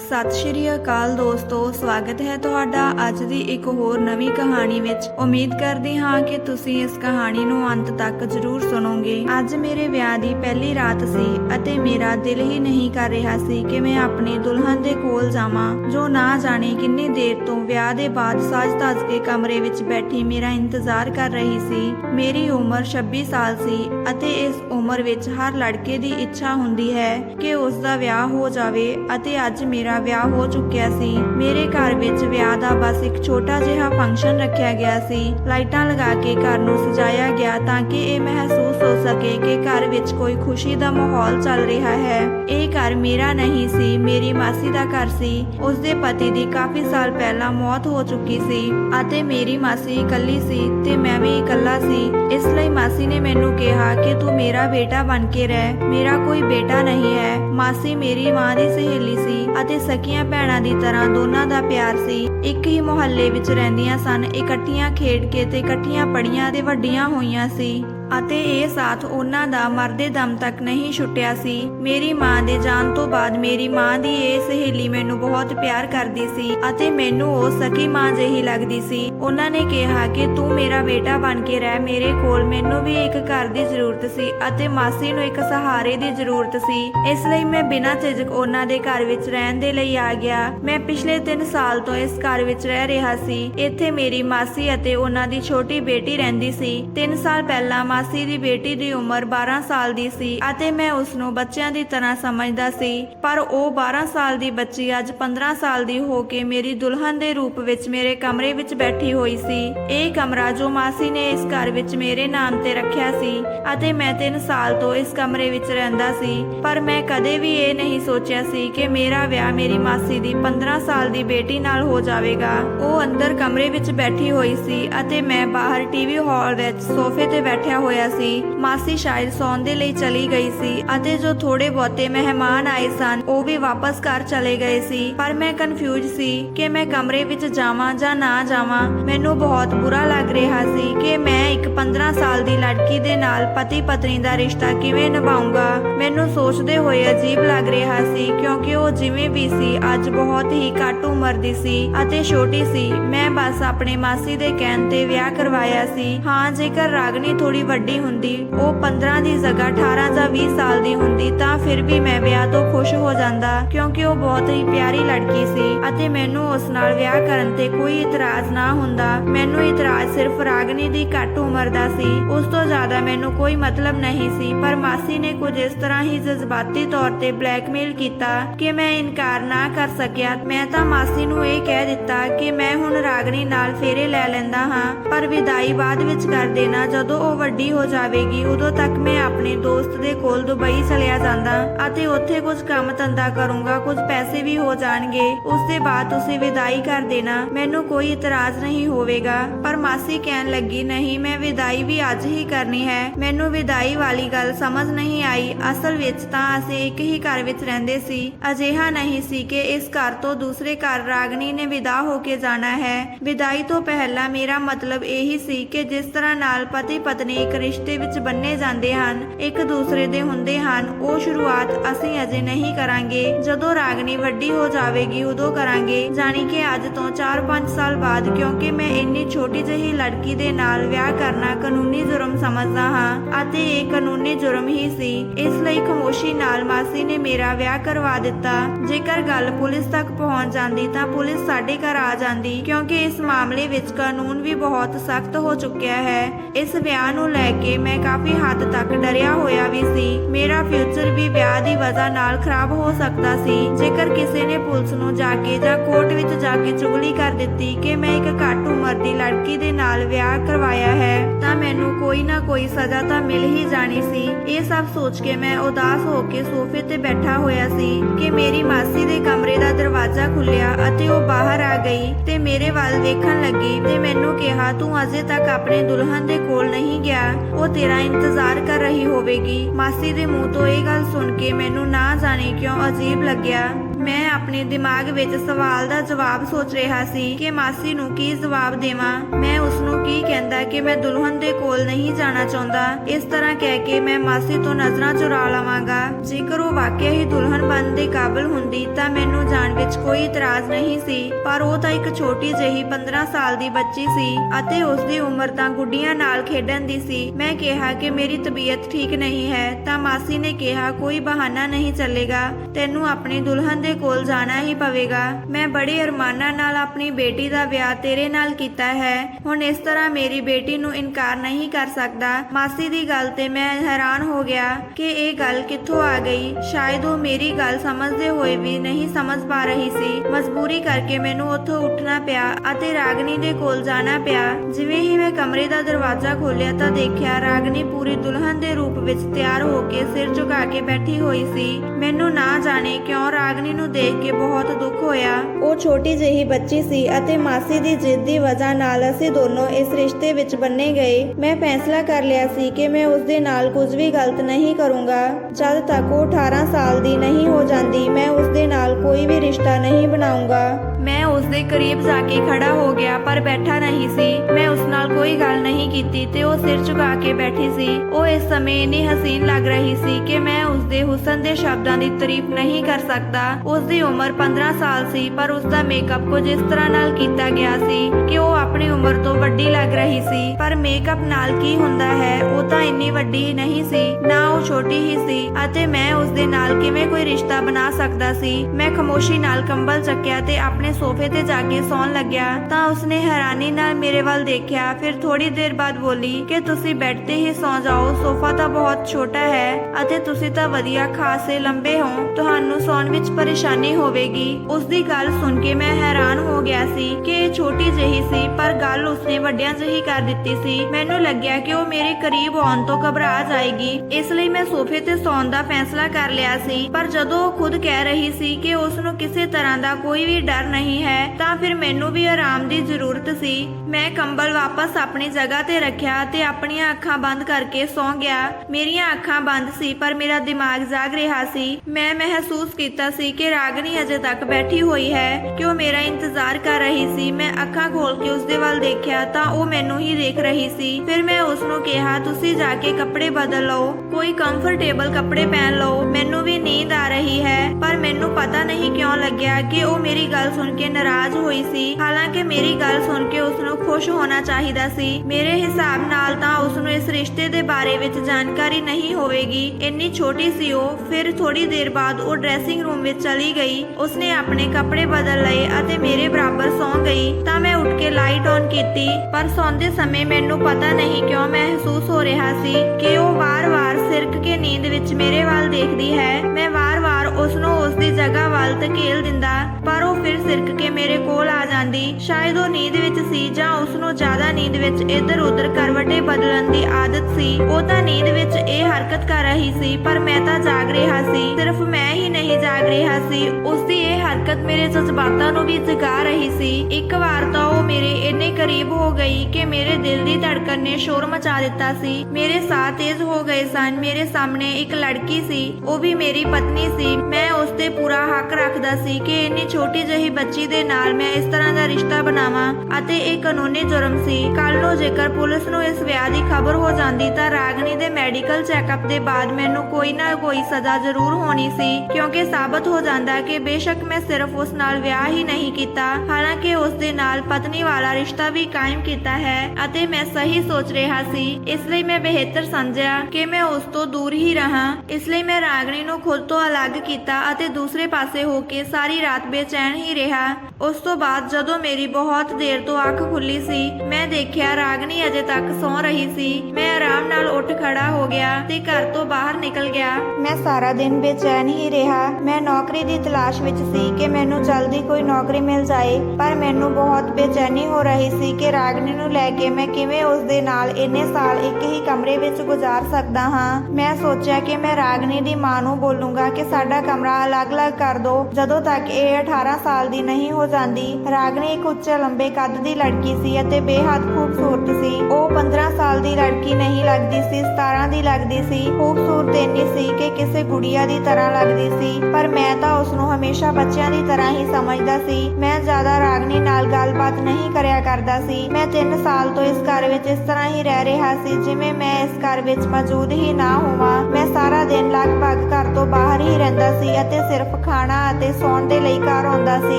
ਸਤਿ ਸ਼੍ਰੀ ਅਕਾਲ ਦੋਸਤੋ, ਸਵਾਗਤ ਹੈ ਤੁਹਾਡਾ ਅੱਜ ਦੀ ਇੱਕ ਹੋਰ ਨਵੀਂ ਕਹਾਣੀ ਵਿੱਚ। ਉਮੀਦ ਕਰਦੀ ਹਾਂ ਕਿ ਤੁਸੀਂ ਇਸ ਕਹਾਣੀ ਨੂੰ ਅੰਤ ਤੱਕ ਜ਼ਰੂਰ ਸੁਣੋਗੇ। ਅੱਜ ਮੇਰੇ ਵਿਆਹ ਦੀ ਪਹਿਲੀ ਰਾਤ ਸੀ ਅਤੇ ਮੇਰਾ ਦਿਲ ਹੀ ਨਹੀਂ ਕਰ ਰਿਹਾ ਸੀ ਕਿ ਮੈਂ ਆਪਣੀ ਦੁਲਹਨ ਦੇ ਕੋਲ ਜਾਵਾਂ, ਜੋ ਨਾ ਜਾਣੇ ਕਿੰਨੀ ਦੇਰ ਤੋਂ ਵਿਆਹ ਦੇ ਬਾਅਦ ਸਾਜ-ਧਜ ਕੇ ਕਮਰੇ ਵਿੱਚ ਬੈਠੀ ਮੇਰਾ ਇੰਤਜ਼ਾਰ ਕਰ ਰਹੀ ਸੀ। ਮੇਰੀ ਉਮਰ 26 ਸਾਲ ਸੀ ਅਤੇ ਇਸ ਉਮਰ ਵਿੱਚ ਹਰ ਲੜਕੇ ਦੀ ਇੱਛਾ ਹੁੰਦੀ ਹੈ ਕਿ ਉਸ ਦਾ ਵਿਆਹ ਹੋ ਜਾਵੇ ਅਤੇ ਅੱਜ ਮੇਰਾ ਵਿਆਹ ਹੋ ਚੁੱਕਿਆ ਸੀ। ਮੇਰੇ ਘਰ ਵਿੱਚ ਵਿਆਹ ਦਾ ਬਸ ਇੱਕ ਛੋਟਾ ਜਿਹਾ ਫੰਕਸ਼ਨ ਰੱਖਿਆ ਗਿਆ ਸੀ। ਲਾਈਟਾਂ ਲਗਾ ਕੇ ਘਰ ਨੂੰ ਸਜਾਇਆ ਗਿਆ ਤਾਂ ਕਿ ਇਹ ਮਹਿਸੂਸ ਹੋ ਸਕੇ ਕਿ ਘਰ ਵਿੱਚ ਕੋਈ ਖੁਸ਼ੀ ਦਾ ਮਾਹੌਲ ਚੱਲ ਰਿਹਾ ਹੈ। ਇਹ ਘਰ ਮੇਰਾ ਨਹੀਂ ਸੀ, ਮੇਰੀ ਮਾਸੀ ਦਾ ਘਰ ਸੀ। ਉਸ ਦੇ ਪਤੀ ਦੀ ਕਾਫੀ ਸਾਲ ਪਹਿਲਾਂ ਮੌਤ ਹੋ ਚੁੱਕੀ ਸੀ ਅਤੇ ਮੇਰੀ ਮਾਸੀ ਇਕੱਲੀ ਸੀ ਤੇ ਮੈਂ ਵੀ ਇਕੱਲਾ ਸੀ। ਇਸ ਲਈ ਮਾਸੀ ਨੇ ਮੈਨੂੰ ਕਿਹਾ ਕਿ ਤੂੰ ਮੇਰਾ ਬੇਟਾ ਬਣ ਕੇ ਰਹਿ। ਮੇਰਾ ਕੋਈ ਬੇਟਾ ਨਹੀਂ ਹੈ। ਮਾਸੀ ਮੇਰੀ ਮਾਂ ਦੀ ਸਹੇਲੀ ਸੀ ਅਤੇ ਸਕੀਆਂ ਭੈਣਾਂ ਦੀ ਤਰ੍ਹਾਂ ਦੋਨਾਂ ਦਾ ਪਿਆਰ ਸੀ। ਇੱਕ ਹੀ ਮੁਹੱਲੇ ਵਿੱਚ ਰਹਿੰਦੀਆਂ ਸਨ, ਇਕੱਠੀਆਂ ਖੇਡ ਕੇ ਤੇ ਇਕੱਠੀਆਂ ਪੜੀਆਂ ਤੇ ਵੱਡੀਆਂ ਹੋਈਆਂ ਸੀ। ਅਤੇ ਇਹ ਸਾਥ ਉਹਨਾਂ ਦਾ ਮਰਦੇ ਦਮ ਤੱਕ ਨਹੀਂ ਛੁੱਟਿਆ ਸੀ। ਮੇਰੀ ਮਾਂ ਦੇ ਜਾਣ ਤੋਂ ਬਾਅਦ ਮੇਰੀ ਮਾਂ ਦੀ ਇਹ ਸਹੇਲੀ ਮੈਨੂੰ ਬਹੁਤ ਪਿਆਰ ਕਰਦੀ ਸੀ ਅਤੇ ਮੈਨੂੰ ਉਹ ਸਕੀ ਮਾਂ ਜਿਹੀ ਲੱਗਦੀ ਸੀ। ਉਹਨਾਂ ਨੇ ਕਿਹਾ ਕਿ ਤੂੰ ਮੇਰਾ ਬੇਟਾ ਬਣ ਕੇ ਰਹਿ। ਮੇਰੇ ਕੋਲ ਮੈਨੂੰ ਵੀ ਇੱਕ ਘਰ ਦੀ ਜ਼ਰੂਰਤ ਸੀ ਅਤੇ ਮਾਸੀ ਨੂੰ ਇੱਕ ਸਹਾਰੇ ਦੀ ਜ਼ਰੂਰਤ ਸੀ। ਇਸ ਲਈ ਮੈਂ ਬਿਨਾਂ ਝਿਜਕ ਉਹਨਾਂ ਦੇ ਘਰ ਵਿੱਚ ਰਹਿਣ ਦੇ ਲਈ ਆ ਗਿਆ। ਮੈਂ ਪਿਛਲੇ 3 ਸਾਲ ਤੋਂ ਇਸ ਘਰ ਵਿੱਚ ਰਹਿ ਰਿਹਾ ਸੀ। ਇੱਥੇ ਮੇਰੀ ਮਾਸੀ ਅਤੇ ਉਹਨਾਂ ਦੀ ਛੋਟੀ ਬੇਟੀ ਰਹਿੰਦੀ ਸੀ। 3 ਸਾਲ ਪਹਿਲਾਂ ਮਾਸੀ ਦੀ ਬੇਟੀ ਦੀ ਉਮਰ 12 ਸਾਲ ਦੀ ਸੀ ਅਤੇ ਮੈਂ ਉਸ ਨੂੰ ਬੱਚਿਆਂ ਦੀ ਤਰ੍ਹਾਂ ਸਮਝਦਾ ਸੀ। ਪਰ ਉਹ 12 ਸਾਲ ਦੀ ਬੱਚੀ ਅੱਜ 15 ਸਾਲ ਦੀ ਹੋ ਕੇ ਮੇਰੀ ਦੁਲਹਨ ਦੇ ਰੂਪ ਵਿੱਚ ਮੇਰੇ ਕਮਰੇ ਵਿੱਚ ਬੈਠੀ ਹੋਈ ਸੀ। ਇਹ ਕਮਰਾ ਜੋ ਮਾਸੀ ਨੇ ਇਸ ਘਰ ਵਿੱਚ ਮੇਰੇ ਨਾਮ ਤੇ ਰੱਖਿਆ ਸੀ ਅਤੇ ਮੈਂ 3 ਸਾਲ ਤੋਂ ਇਸ ਕਮਰੇ ਵਿੱਚ ਰਹਿੰਦਾ ਸੀ। ਪਰ ਮੈਂ ਕਦੇ ਵੀ ਇਹ ਨਹੀਂ ਸੋਚਿਆ ਸੀ ਕਿ ਮੇਰਾ ਵਿਆਹ ਮੇਰੀ ਮਾਸੀ ਦੀ 15 ਸਾਲ ਦੀ ਬੇਟੀ ਨਾਲ ਹੋ ਜਾਵੇਗਾ। ਉਹ ਅੰਦਰ ਕਮਰੇ ਵਿੱਚ ਬੈਠੀ ਹੋਈ ਸੀ ਅਤੇ ਮੈਂ ਬਾਹਰ ਟੀਵੀ ਹਾਲ ਵਿੱਚ ਸੋਫੇ ਤੇ ਬੈਠਿਆ ਹੋਇਆ ਸੀ। ਮਾਸੀ ਸ਼ਾਇਦ ਸੌਣ ਦੇ ਲਈ ਚਲੀ ਗਈ ਸੀ ਅਤੇ ਜੋ ਥੋੜੇ ਬਹੁਤੇ ਮਹਿਮਾਨ ਆਏ ਸਨ, ਉਹ ਵੀ ਵਾਪਸ ਘਰ ਚਲੇ ਗਏ ਸੀ। ਪਰ ਮੈਂ ਕਨਫਿਊਜ਼ ਸੀ ਕਿ ਮੈਂ ਕਮਰੇ ਵਿੱਚ ਜਾਵਾਂ ਜਾਂ ਨਾ ਜਾਵਾਂ। ਮੈਨੂੰ ਬਹੁਤ ਬੁਰਾ ਲੱਗ ਰਿਹਾ ਸੀ ਕਿ ਮੈਂ ਇੱਕ 15 ਸਾਲ ਦੀ ਲੜਕੀ ਦੇ ਨਾਲ ਪਤੀ ਪਤਨੀ ਦਾ ਰਿਸ਼ਤਾ ਕਿਵੇਂ ਨਿਭਾਉਂਗਾ ਮੈਨੂੰ ਸੋਚਦੇ ਹੋਏ ਅਜੀਬ ਲੱਗ ਰਿਹਾ ਸੀ ਕਿਉਂਕਿ ਉਹ ਜਿਵੇਂ ਵੀ ਸੀ, ਅੱਜ ਬਹੁਤ ਹੀ ਘੱਟ ਉਮਰ ਦੀ ਸੀ ਅਤੇ ਛੋਟੀ ਸੀ। ਮੈਂ ਬਸ ਆਪਣੇ ਮਾਸੀ ਦੇ ਕਹਿਣ ਤੇ ਵਿਆਹ ਕਰਵਾਇਆ ਸੀ। ਹਾਂ, ਜੇਕਰ ਰਾਗਨੀ ਥੋੜੀ ਵੱਡੀ ਹੁੰਦੀ, ਉਹ 15 ਦੀ ਜਗ੍ਹਾ 18 ਜਾਂ 20 ਸਾਲ ਦੀ ਹੁੰਦੀ, ਤਾਂ ਫਿਰ ਵੀ ਮੈਂ ਵਿਆਹ ਤੋਂ ਖੁਸ਼ ਹੋ ਜਾਂਦਾ, ਕਿਉਂਕਿ ਉਹ ਬਹੁਤ ਹੀ ਪਿਆਰੀ ਲੜਕੀ ਸੀ ਅਤੇ ਮੈਨੂੰ ਉਸ ਨਾਲ ਵਿਆਹ ਕਰਨ ਤੇ ਕੋਈ ਇਤਰਾਜ਼ ਨਾ ਹੁੰਦਾ। ਮੈਨੂੰ ਇਤਰਾਜ਼ ਸਿਰਫ ਰਾਗਨੀ ਦੀ ਘੱਟ ਉਮਰ ਦਾ ਸੀ। ਉਸ ਤੋਂ ਜ਼ਿਆਦਾ ਮੈਨੂੰ ਕੋਈ ਮਤਲਬ ਨਹੀਂ ਸੀ, ਪਰ ਮਾਸੀ ਨੇ ਕੁਝ ਇਸ ਤਰ੍ਹਾਂ ਹੀ ਜਜ਼ਬਾਤੀ ਤੌਰ ਤੇ ਬਲੈਕਮੇਲ ਕੀਤਾ ਕਿ ਮੈਂ ਇਨਕਾਰ ਨਾ ਕਰ ਸਕਿਆ। ਮੈਂ ਤਾਂ ਮਾਸੀ ਨੂੰ ਇਹ ਕਹਿ ਦਿੱਤਾ ਕਿ ਮੈਂ ਹੁਣ ਰਾਗਨੀ ਨਾਲ ਫੇਰੇ ਲੈ ਲੈਂਦਾ ਹਾਂ, ਪਰ ਵਿਦਾਈ ਬਾਅਦ ਵਿੱਚ ਕਰ ਦੇਣਾ, ਜਦੋਂ ਉਹ ਵੱਡੀ ਹੋ ਜਾਵੇਗੀ, ਉਦੋਂ ਤੱਕ ਮੈਂ ਆਪਣੇ ਦੋਸਤ ਦੇ ਕੋਲ ਦੁਬਈ ਚਲਿਆ ਜਾਂਦਾ ਅਤੇ ਉੱਥੇ ਕੁਝ ਕੰਮ ਧੰਦਾ ਕਰੂੰਗਾ, ਕੁਝ ਪੈਸੇ ਵੀ ਹੋ ਜਾਣਗੇ। ਉਸ ਦੇ ਬਾਅਦ ਤੁਸੀਂ ਵਿਦਾਈ ਕਰ ਦੇਣਾ, ਮੈਨੂੰ ਕੋਈ ਇਤਰਾਜ਼ ਨਹੀਂ ਹੋਵੇਗਾ। ਪਰ ਮਾਸੀ ਕਹਿਣ ਲੱਗੀ, ਨਹੀਂ, ਮੈਂ ਵਿਦਾਈ ਵੀ ਅੱਜ ਹੀ ਕਰਨੀ ਹੈ। ਮੈਨੂੰ ਵਿਦਾਈ ਵਾਲੀ ਗੱਲ ਸਮਝ ਨਹੀਂ ਆਈ। ਅਸਲ ਵਿੱਚ ਤਾਂ ਅਸੀਂ ਇੱਕ ਹੀ ਘਰ ਵਿੱਚ ਰਹਿੰਦੇ ਸੀ। ਅਜਿਹਾ ਨਹੀਂ ਸੀ ਕਿ ਇਸ ਘਰ ਤੋਂ ਦੂਸਰੇ ਘਰ ਰਾਗਣੀ ਨੇ ਵਿਦਾ ਹੋ ਕੇ ਜਾਣਾ ਹੈ। ਵਿਦਾਈ ਤੋਂ ਪਹਿਲਾਂ ਮੇਰਾ ਮਤਲਬ ਇਹੀ ਸੀ ਕਿ ਜਿਸ ਤਰ੍ਹਾਂ ਨਾਲ ਪਤੀ ਪਤਨੀ ਇੱਕ ਰਿਸ਼ਤੇ ਵਿੱਚ ਬੰਨੇ ਜਾਂਦੇ ਹਨ, ਇੱਕ ਦੂਸਰੇ ਦੇ ਹੁੰਦੇ ਹਨ, ਉਹ ਸ਼ੁਰੂਆਤ ਅਸੀਂ ਅਜੇ ਨਹੀਂ ਕਰਾਂਗੇ। ਜਦੋਂ ਰਾਗਣੀ ਵੱਡੀ ਹੋ ਜਾਵੇਗੀ, ਉਦੋਂ ਕਰਾਂਗੇ। ਜਾਣੀ ਕਿ ਅੱਜ ਤੋਂ 4-5 ਸਾਲ ਬਾਅਦ, ਕਿਉਂਕਿ ਮੈਂ ਇੰਨੀ ਛੋਟੀ ਜਿਹੀ ਲੜਕੀ ਦੇ ਨਾਲ ਵਿਆਹ ਕਰਨਾ ਕਾਨੂੰਨੀ ਜੁਰਮ ਸਮਝਦਾ ਹਾਂ ਅਤੇ ਇਹ ਕਾਨੂੰਨੀ ਜੁਰਮ ਹੀ ਸੀ। ਇਸ ਲਈ ਖਮੋਸ਼ੀ ਨਾਲ ਮਾਸੀ ਨੇ ਮੇਰਾ ਵਿਆਹ ਕਰਵਾ ਦਿੱਤਾ। ਜੇਕਰ ਗੱਲ ਪੁਲਿਸ ਤੱਕ ਪਹੁੰਚ ਜਾਂਦੀ, ਤਾਂ ਪੁਲਿਸ ਸਾਡੇ ਘਰ ਆ ਜਾਂਦੀ, ਕਿਉਂਕਿ ਇਸ ਮਾਮਲੇ ਵਿੱਚ ਕਾਨੂੰਨ ਵੀ ਬਹੁਤ ਸਖਤ ਹੋ ਚੁੱਕਿਆ ਹੈ। ਇਸ ਵਿਆਹ ਨੂੰ ਲੈ ਕੇ ਮੈਂ ਕਾਫੀ ਹੱਦ ਤੱਕ ਡਰਿਆ ਹੋਇਆ ਵੀ ਸੀ। ਮੇਰਾ ਫਿਊਚਰ ਵੀ ਵਿਆਹ ਦੀ ਵਜ੍ਹਾ ਨਾਲ ਖਰਾਬ ਹੋ ਸਕਦਾ ਸੀ। ਜੇਕਰ ਕਿਸੇ ਨੇ ਪੁਲਿਸ ਨੂੰ ਜਾ ਕੇ ਜਾਂ ਕੋਰਟ ਵਿੱਚ ਜਾ ਕੇ ਚੁਗਲੀ ਕਰ ਦਿੱਤੀ ਕਿ ਮੈਂ ਇੱਕ ਘੱਟ ਉਮਰ ਦੀ ਲੜਕੀ ਦੇ ਨਾਲ ਵਿਆਹ ਕਰਵਾਇਆ ਹੈ, ਤਾਂ ਮੈਨੂੰ ਕੋਈ ਨਾ ਕੋਈ ਸਜ਼ਾ ਤਾਂ ਮਿਲ ਹੀ ਜਾਣੀ ਸੀ। ਸਭ ਸੋਚ ਕੇ ਮੈਂ ਉਦਾਸ ਹੋ ਕੇ ਸੋਫੇ ਤੇ ਬੈਠਾ ਹੋਇਆ ਸੀ ਕਿ ਮੇਰੀ ਮਾਸੀ ਦੇ ਕਮਰੇ ਦਾ ਦਰਵਾਜ਼ਾ ਖੁੱਲਿਆ ਅਤੇ ਉਹ ਬਾਹਰ ਆ ਗਈ ਤੇ ਮੇਰੇ ਵੱਲ ਵੇਖਣ ਲੱਗੀ ਤੇ ਮੈਨੂੰ ਕਿਹਾ, ਤੂੰ ਅਜੇ ਤੱਕ ਆਪਣੇ ਦੁਲਹਨ ਦੇ ਕੋਲ ਨਹੀਂ ਗਿਆ। ਉਹ ਤੇਰਾ ਇੰਤਜ਼ਾਰ ਕਰ ਰਹੀ ਹੋਵੇਗੀ। ਮਾਸੀ ਦੇ ਮੂੰਹ ਤੋਂ ਇਹ ਗੱਲ ਸੁਣ ਕੇ ਮੈਨੂੰ ਨਾ ਜਾਣੇ ਕਿਉਂ ਅਜੀਬ ਲੱਗਿਆ। ਮੈਂ ਆਪਣੇ ਦਿਮਾਗ ਵਿੱਚ ਸਵਾਲ ਦਾ ਜਵਾਬ ਸੋਚ ਰਿਹਾ ਸੀ ਕਿ ਮਾਸੀ ਨੂੰ ਕੀ ਜਵਾਬ ਦੇਵਾਂ। ਮੈਂ ਉਸ ਨੂੰ ਕੀ ਕਹਿੰਦਾ ਕਿ ਮੈਂ ਦੁਲਹਨ ਦੇ ਕੋਲ ਨਹੀਂ ਜਾਣਾ ਚਾਹੁੰਦਾ। ਇਸ ਤਰ੍ਹਾਂ ਕਹਿ ਕੇ ਮੈਂ ਮਾਸੀ ਤੋਂ ਨਜ਼ਰਾਂ ਚੁਰਾ ਲਵਾਂਗਾ। ਜੇਕਰ ਉਹ ਵਾਕਿਆ ਹੀ ਦੁਲਹਨ ਬਣਨ ਦੇ ਕਾਬਿਲ ਹੁੰਦੀ ਤਾਂ ਮੈਨੂੰ ਜਾਣ ਵਿੱਚ ਕੋਈ ਇਤਰਾਜ਼ ਨਹੀਂ ਸੀ। ਪਰ ਉਹ ਤਾਂ ਇੱਕ ਛੋਟੀ ਜਿਹੀ 15 ਸਾਲ ਦੀ ਬੱਚੀ ਸੀ ਅਤੇ ਉਸ ਦੀ ਉਮਰ ਤਾਂ ਗੁੱਡੀਆਂ ਨਾਲ ਖੇਡਣ ਦੀ ਸੀ। ਮੈਂ ਕਿਹਾ ਕਿ ਮੇਰੀ ਤਬੀਅਤ ਠੀਕ ਨਹੀਂ ਹੈ ਤਾਂ ਮਾਸੀ ਨੇ ਕਿਹਾ, ਕੋਈ ਬਹਾਨਾ ਨਹੀਂ ਚੱਲੇਗਾ। ਤੈਨੂੰ ਆਪਣੀ ਦੁਲਹਨ ਦੇ ਕੋਲ ਜਾਣਾ ਹੀ ਪਵੇਗਾ। ਮੈਂ ਬੜੇ ਅਰਮਾਨਾਂ ਨਾਲ ਆਪਣੀ ਬੇਟੀ ਦਾ ਵਿਆਹ ਤੇਰੇ ਨਾਲ ਕੀਤਾ ਹੈ। ਹੁਣ ਇਸ ਤਰ੍ਹਾਂ ਮੇਰੀ ਬੇਟੀ ਨੂੰ ਇਨਕਾਰ ਨਹੀਂ ਕਰ ਸਕਦਾ। ਮਾਸੀ ਦੀ ਗੱਲ ਤੇ ਮੈਂ ਹੈਰਾਨ ਹੋ ਗਿਆ ਕਿ ਇਹ ਗੱਲ ਕਿੱਥੋਂ ਆ ਗਈ। ਸ਼ਾਇਦ ਉਹ ਮੇਰੀ ਗੱਲ ਸਮਝਦੇ ਹੋਏ ਵੀ ਨਹੀਂ ਸਮਝ ਪਾ ਰਹੀ ਸੀ। ਮਜਬੂਰੀ ਕਰਕੇ ਮੈਨੂੰ ਉੱਥੋਂ ਉੱਠਣਾ ਪਿਆ ਅਤੇ ਰਾਗਨੀ ਦੇ ਕੋਲ ਜਾਣਾ ਪਿਆ। ਜਿਵੇਂ ਹੀ ਮੈਂ ਕਮਰੇ ਦਾ ਦਰਵਾਜ਼ਾ ਖੋਲ੍ਹਿਆ ਤਾਂ ਦੇਖਿਆ ਰਾਗਨੀ ਪੂਰੀ ਦੁਲਹਨ ਦੇ ਰੂਪ ਵਿੱਚ ਤਿਆਰ ਹੋ ਕੇ ਸਿਰ ਝੁਕਾ ਕੇ ਬੈਠੀ ਹੋਈ ਸੀ। ਮੈਨੂੰ ਨਾ ਜਾਣੇ ਕਿਉਂ ਰਾਗਨੀ ਨੂੰ ਦੇਖ ਕੇ ਬਹੁਤ ਦੁੱਖ ਹੋਇਆ। ਉਹ ਛੋਟੀ ਜਿਹੀ ਬੱਚੀ ਸੀ ਅਤੇ ਮਾਸੀ ਦੀ ਜਿੱਦ ਦੀ ਵਜ੍ਹਾ ਨਾਲ ਅਸੀਂ ਦੋਨੋਂ ਇਸ ਰਿਸ਼ਤੇ ਵਿੱਚ ਬੰਨੇ ਗਏ। ਮੈਂ ਫੈਸਲਾ ਕਰ ਲਿਆ ਸੀ ਕਿ ਮੈਂ ਉਸ ਦੇ ਨਾਲ ਕੁਝ ਵੀ ਗਲਤ ਨਹੀਂ ਕਰੂੰਗਾ। ਜਦ ਤੱਕ ਉਹ 18 ਸਾਲ ਦੀ ਨਹੀਂ ਹੋ ਜਾਂਦੀ, ਮੈਂ ਉਸ ਦੇ ਨਾਲ ਕੋਈ ਵੀ ਰਿਸ਼ਤਾ ਨਹੀਂ ਬਣਾਉਂਗਾ ਮੈਂ ਉਸ ਦੇ ਕਰੀਬ ਜਾ ਕੇ ਖੜਾ ਹੋ ਗਿਆ, ਪਰ ਬੈਠਾ ਨਹੀਂ ਸੀ। ਮੈਂ ਉਸ ਨਾਲ ਕੋਈ ਗੱਲ ਨਹੀਂ ਕੀਤੀ ਤੇ ਉਹ ਸਿਰ ਝੁਕਾ ਕੇ ਬੈਠੀ ਸੀ। ਉਹ ਇਸ ਸਮੇਂ ਇੰਨੀ ਹਸੀਨ ਲੱਗ ਰਹੀ ਸੀ ਕਿ ਮੈਂ ਉਸ ਦੇ ਹੁਸਨ ਦੇ ਸ਼ਬਦਾਂ ਦੀ ਤਾਰੀਫ ਨਹੀਂ ਕਰ ਸਕਦਾ। ਉਸ ਦੀ ਉਮਰ 15 ਸਾਲ ਸੀ, ਪਰ ਉਸ ਦਾ ਮੇਕਅਪ ਕੁਝ ਇਸ ਤਰ੍ਹਾਂ ਨਾਲ ਕੀਤਾ ਗਿਆ ਸੀ ਕਿ ਉਹ ਆਪਣੀ ਉਮਰ ਤੋਂ ਵੱਡੀ ਲੱਗ ਰਹੀ ਸੀ। ਪਰ ਮੇਕਅਪ ਨਾਲ ਕੀ ਹੁੰਦਾ ਹੈ, ਉਹ ਤਾਂ ਇੰਨੀ ਵੱਡੀ ਨਹੀਂ ਸੀ, ਨਾ ਉਹ ਛੋਟੀ ਹੀ ਸੀ ਅਤੇ ਮੈਂ ਉਸ ਦੇ ਨਾਲ ਕਿਵੇਂ ਕੋਈ ਰਿਸ਼ਤਾ ਬਣਾ ਸਕਦਾ ਸੀ। ਮੈਂ ਖਮੋਸ਼ੀ ਨਾਲ ਕੰਬਲ ਚੱਕਿਆ ਤੇ ਆਪਣੇ ਸੋਫੇ ਤੇ ਜਾ ਕੇ ਸੌਣ ਲੱਗਿਆ ਤਾਂ ਉਸਨੇ ਹੈਰਾਨੀ ਨਾਲ ਮੇਰੇ ਵੱਲ ਦੇਖਿਆ। ਫਿਰ ਥੋੜੀ ਦੇਰ ਬਾਅਦ ਬੋਲੀ ਕਿ ਤੁਸੀਂ ਬੈੱਡ ਤੇ ਹੀ ਸੌ ਜਾਓ, ਸੋਫਾ ਤਾਂ ਬਹੁਤ ਛੋਟਾ ਹੈ ਅਤੇ ਤੁਸੀਂ ਤਾਂ ਵਧੀਆ ਖਾਸੇ ਲੰਬੇ ਹੋ। ਤੁਹਾਨੂੰ ਸੌਣ ਵਿੱਚ ਪਰੇਸ਼ਾਨੀ ਹੋਵੇਗੀ। ਉਸ ਦੀ ਗੱਲ ਸੁਣ ਕੇ ਮੈਂ ਹੈਰਾਨ ਹੋ ਗਿਆ ਸੀ ਕਿ ਇਹ ਛੋਟੀ ਜਿਹੀ ਸੀ, ਪਰ ਗੱਲ ਉਸਨੇ ਵੱਡਿਆਂ ਜਿਹੀ ਕਰ ਦਿੱਤੀ ਸੀ। ਮੈਨੂੰ ਲੱਗਿਆ ਕਿ ਉਹ ਮੇਰੇ ਕਰੀਬ ਆਉਣ ਤੋਂ ਘਬਰਾ ਜਾਏਗੀ। ਇਸ ਲਈ ਮੈਂ ਸੋਫੇ ਤੇ ਸੌਣ ਦਾ ਫੈਸਲਾ ਕਰ ਲਿਆ ਸੀ, ਪਰ ਜਦੋਂ ਉਹ ਖੁਦ ਕਹਿ ਰਹੀ ਸੀ ਕਿ ਉਸ ਨੂੰ ਕਿਸੇ ਤਰ੍ਹਾਂ ਦਾ ਕੋਈ ਵੀ ਡਰ ਨਹੀਂ ਹੈ, ਤਾਂ ਫਿਰ ਮੈਨੂੰ ਵੀ ਆਰਾਮ ਦੀ ਜ਼ਰੂਰਤ ਸੀ। ਮੈਂ ਕੰਬਲ ਵਾਪਸ ਆਪਣੀ ਜਗ੍ਹਾ ਤੇ ਰੱਖਿਆ ਤੇ ਆਪਣੀਆਂ ਅੱਖਾਂ ਬੰਦ ਕਰਕੇ ਸੌਂ ਗਿਆ। ਮੇਰੀਆਂ ਅੱਖਾਂ ਬੰਦ ਸੀ, ਪਰ ਮੇਰਾ ਦਿਮਾਗ ਜਾਗ ਰਿਹਾ ਸੀ। ਮੈਂ ਮਹਿਸੂਸ ਕੀਤਾ ਸੀ ਕਿ ਰਾਗਣੀ ਅਜੇ ਤੱਕ ਬੈਠੀ ਹੋਈ ਹੈ। ਕਿ ਉਹ ਮੇਰਾ ਇੰਤਜ਼ਾਰ ਕਰ ਰਹੀ ਸੀ? ਮੈਂ ਅੱਖਾਂ ਖੋਲ ਕੇ ਉਸ ਦੇ ਵੱਲ ਦੇਖਿਆ ਤਾਂ ਉਹ ਮੈਨੂੰ ਹੀ ਦੇਖ ਰਹੀ ਸੀ। ਫਿਰ ਮੈਂ ਉਸ ਨੂੰ ਕਿਹਾ, ਤੁਸੀਂ ਜਾ ਕੇ ਕੱਪੜੇ ਬਦਲ ਲਓ। ਕੋਈ ਕੰਫਰਟੇਬਲ ਕੱਪੜੇ ਪਹਿਨ ਲਓ। ਮੈਨੂੰ ਵੀ ਨੀਂਦ ਆ ਰਹੀ ਹੈ, ਪਰ ਮੈਨੂੰ ਪਤਾ ਨਹੀਂ ਕਿਉਂ ਲੱਗਿਆ ਕਿ ਉਹ ਮੇਰੀ ਗੱਲ ਸੁਣ ਕੇ ਨਾਰਾਜ਼ ਹੋਈ ਸੀ। ਹਾਲਾਂਕਿ ਮੇਰੀ ਗੱਲ ਸੁਣ ਕੇ ਉਸ ਨੂੰ ਖੁਸ਼ ਹੋਣਾ ਚਾਹੀਦਾ ਸੀ। ਮੇਰੇ ਹਿਸਾਬ ਨਾਲ ਤਾਂ ਉਸ ਨੂੰ ਇਸ ਰਿਸ਼ਤੇ ਦੇ ਬਾਰੇ ਵਿੱਚ ਜਾਣਕਾਰੀ ਨਹੀਂ ਹੋਵੇਗੀ। ਇੰਨੀ ਛੋਟੀ ਸੀ ਉਹ, ਫਿਰ ਥੋੜੀ ਦੇਰ ਬਾਅਦ ਉਹ ਡਰੈਸਿੰਗ ਰੂਮ ਵਿੱਚ ਚਲੀ ਗਈ। ਉਸਨੇ ਆਪਣੇ ਕੱਪੜੇ ਬਦਲ ਲਏ ਅਤੇ ਮੇਰੇ ਬਰਾਬਰ ਸੌਂ ਗਈ। ਤਾਂ ਮੈਂ ਉੱਠ ਕੇ ਲਾਈਟ ਔਨ ਕੀਤੀ। ਪਰ ਸੌਂਦੇ ਸਮੇਂ ਮੈਨੂੰ ਪਤਾ ਨਹੀਂ ਕਿਉਂ ਮਹਿਸੂਸ ਹੋ ਰਿਹਾ ਸੀ ਕਿ ਉਹ ਵਾਰ-ਵਾਰ ਸਿਰਕ ਕੇ ਨੀਂਦ ਵਿੱਚ ਮੇਰੇ ਵੱਲ ਦੇਖਦੀ ਹੈ। ਮੈਂ ਵਾਰ-ਵਾਰ ਉਸ ਨੂੰ ਉਸ ਦੀ ਜਗ੍ਹਾ ਵੱਲ ਧਕੇਲ ਦਿੰਦਾ ਪਰ ਉਹ ਫਿਰ ਸਿਰਕ ਕੇ ਮੇਰੇ ਕੋਲ ਆ ਜਾਂਦੀ। ਸ਼ਾਇਦ ਉਹ ਨੀਂਦ ਵਿੱਚ ਸੀ ਜਾਂ ਉਸ ਨੂੰ ਜ਼ਿਆਦਾ ਨੀਂਦ ਵਿੱਚ ਇੱਧਰ-ਉੱਧਰ ਕਰਵਟੇ ਬਦਲਣ ਦੀ ਆਦਤ ਸੀ। ਉਹ ਤਾਂ ਨੀਂਦ ਵਿੱਚ ਇਹ ਹਰਕਤ ਕਰ ਰਹੀ ਸੀ, ਪਰ ਮੈਂ ਤਾਂ ਜਾਗ ਰਿਹਾ ਸੀ। ਸਿਰਫ ਮੈਂ ਹੀ ਨਹੀਂ ਜਾਗ ਰਿਹਾ ਸੀ। ਉਸ ਦੀ ਇਹ ਹਰਕਤ ਮੇਰੇ ਜਜ਼ਬਾਤਾਂ ਨੂੰ ਵੀ ਜਗਾ ਰਹੀ ਸੀ। ਇੱਕ ਵਾਰ ਤਾਂ ਉਹ ਮੇਰੇ ਇੰਨੇ ਕਰੀਬ ਹੋ ਗਈ ਕਿ ਮੇਰੇ ਦਿਲ ਦੀ ਧੜਕਣ ਨੇ ਸ਼ੋਰ ਮਚਾ ਦਿੱਤਾ ਸੀ। ਮੇਰੇ ਸਾਹ ਤੇਜ਼ ਹੋ ਗਏ ਸਨ। ਮੇਰੇ ਸਾਹਮਣੇ ਇੱਕ ਲੜਕੀ ਸੀ। ਉਹ ਵੀ ਮੇਰੀ ਪਤਨੀ ਸੀ। ਮੈਂ ਉਸ ਤੇ ਪੂਰਾ ਹੱਕ ਰੱਖਦਾ ਸੀ ਕਿ ਇੰਨੀ ਛੋਟੀ ਜਿਹੀ ਬੱਚੀ ਦੇ ਨਾਲ ਮੈਂ ਇਸ ਤਰ੍ਹਾਂ ਦਾ ਰਿਸ਼ਤਾ ਬਣਾਵਾਂ ਅਤੇ ਇਹ ਕਾਨੂੰਨੀ ਜੁਰਮ ਸੀ। ਕੱਲ ਨੂੰ ਜੇਕਰ ਪੁਲਿਸ ਨੂੰ ਇਸ ਵਿਆਹ ਦੀ ਖਬਰ ਹੋ ਜਾਂਦੀ ਤਾਂ ਰਾਗਨੀ ਦੇ ਮੈਡੀਕਲ ਚੈੱਕਅਪ ਦੇ ਬਾਅਦ ਮੈਨੂੰ ਕੋਈ ਨਾ ਕੋਈ ਸਜ਼ਾ ਜ਼ਰੂਰ ਹੋਣੀ ਸੀ, ਕਿਉਂਕਿ ਸਾਬਤ ਹੋ ਜਾਂਦਾ ਕਿ ਬੇਸ਼ੱਕ ਮੈਂ ਸਿਰਫ ਉਸ ਨਾਲ ਵਿਆਹ ਹੀ ਨਹੀਂ ਕੀਤਾ। ਹਾਲਾਂਕਿ ਉਸ ਦੇ ਨਾਲ ਪਤਨੀ ਵਾਲਾ ਰਿਸ਼ਤਾ ਵੀ ਕਾਇਮ ਕੀਤਾ ਹੈ ਅਤੇ ਮੈਂ ਸਹੀ ਸੋਚ ਰਿਹਾ ਸੀ। ਇਸ ਲਈ ਮੈਂ ਬਿਹਤਰ ਸਮਝਿਆ ਕਿ ਮੈਂ ਉਸ ਤੋਂ ਦੂਰ ਹੀ ਰਹਾ। ਇਸ ਲਈ ਮੈਂ ਰਾਗਣੀ ਨੂੰ ਖੁਦ ਤੋਂ ਅਲੱਗ ਕੀਤਾ ਅਤੇ ਦੂਸਰੇ ਪਾਸੇ ਹੋ ਕੇ ਸਾਰੀ ਰਾਤ ਚੈਨ ਹੀ ਰਿਹਾ। ਉਸ ਤੋਂ ਬਾਅਦ ਜਦੋਂ ਮੇਰੀ ਬਹੁਤ ਦੇਰ ਤੋਂ ਅੱਖ ਖੁੱਲੀ ਸੀ, ਮੈਂ ਦੇਖਿਆ ਰਾਗਣੀ ਅਜੇ ਤੱਕ ਸੌਂ ਰਹੀ ਸੀ। ਮੈਂ ਆਰਾਮ ਨਾਲ ਉੱਠ ਖੜਾ ਹੋ ਗਿਆ ਤੇ ਘਰ ਤੋਂ ਬਾਹਰ ਨਿਕਲ ਗਿਆ। ਮੈਂ ਸਾਰਾ ਦਿਨ ਬੇਚੈਨ ਹੀ ਰਿਹਾ। ਮੈਂ ਨੌਕਰੀ ਦੀ ਤਲਾਸ਼ ਵਿੱਚ ਸੀ ਕਿ ਮੈਨੂੰ ਜਲਦੀ ਕੋਈ ਨੌਕਰੀ ਮਿਲ ਜਾਏ, ਪਰ ਮੈਨੂੰ ਬਹੁਤ ਬੇਚੈਨੀ ਹੋ ਰਹੀ ਸੀ ਕਿ ਰਾਗਣੀ ਨੂੰ ਲੈ ਕੇ ਮੈਂ ਕਿਵੇਂ ਉਸ ਦੇ ਨਾਲ ਇੰਨੇ ਸਾਲ ਇੱਕ ਹੀ ਕਮਰੇ ਵਿੱਚ ਗੁਜ਼ਾਰ ਸਕਦਾ ਹਾਂ। ਮੈਂ ਸੋਚਿਆ ਕਿ ਮੈਂ ਰਾਗਣੀ ਦੀ ਮਾਂ ਨੂੰ ਬੋਲੂੰਗਾ ਕਿ ਸਾਡਾ ਕਮਰਾ ਅਲੱਗ-ਅਲੱਗ ਕਰ ਦਿਓ ਜਦੋਂ ਤੱਕ ਇਹ 18 ਸਾਲ ਦੀ ਨਹੀਂ ਹੋ ਜਾਂਦੀ। ਰਾਗਨੀ ਇੱਕ ਉੱਚੇ ਲੰਬੇ ਕੱਦ ਦੀ ਲੜਕੀ ਸੀ ਅਤੇ ਬੇਹੱਦ ਖੂਬਸੂਰਤ ਸੀ। ਉਹ 15 ਸਾਲ ਦੀ ਲੜਕੀ ਨਹੀਂ ਲੱਗਦੀ ਸੀ 17 ਦੀ ਲੱਗਦੀ ਸੀ। ਖੂਬਸੂਰਤ ਇੰਨੀ ਸੀ ਕਿ ਕਿਸੇ ਗੁੜੀਆ ਦੀ ਤਰ੍ਹਾਂ ਲੱਗਦੀ ਸੀ। ਪਰ ਮੈਂ ਤਾਂ ਉਸ ਨੂੰ ਹਮੇਸ਼ਾ ਬੱਚਿਆਂ ਦੀ ਤਰ੍ਹਾਂ ਹੀ ਸਮਝਦਾ ਸੀ। ਮੈਂ ਜ਼ਿਆਦਾ ਰਾਗਣੀ ਨਾਲ ਗੱਲਬਾਤ ਨਹੀਂ ਕਰਿਆ ਕਰਦਾ ਸੀ। ਮੈਂ 3 ਸਾਲ ਤੋਂ ਇਸ ਘਰ ਵਿੱਚ ਇਸ ਤਰ੍ਹਾਂ ਹੀ ਰਹਿ ਰਿਹਾ ਸੀ ਜਿਵੇਂ ਮੈਂ ਇਸ ਘਰ ਵਿੱਚ ਮੌਜੂਦ ਹੀ ਨਾ ਹੋਵਾਂ। ਮੈਂ ਸਾਰਾ ਦਿਨ ਲਗਭਗ ਘਰ ਤੋਂ ਬਾਹਰ ਹੀ ਰਹਿੰਦਾ ਸੀ ਅਤੇ ਸਿਰਫ ਖਾਣਾ ਅਤੇ ਸੌਣ ਦੇ ਲਈ ਘਰ ਆਉਂਦਾ ਸੀ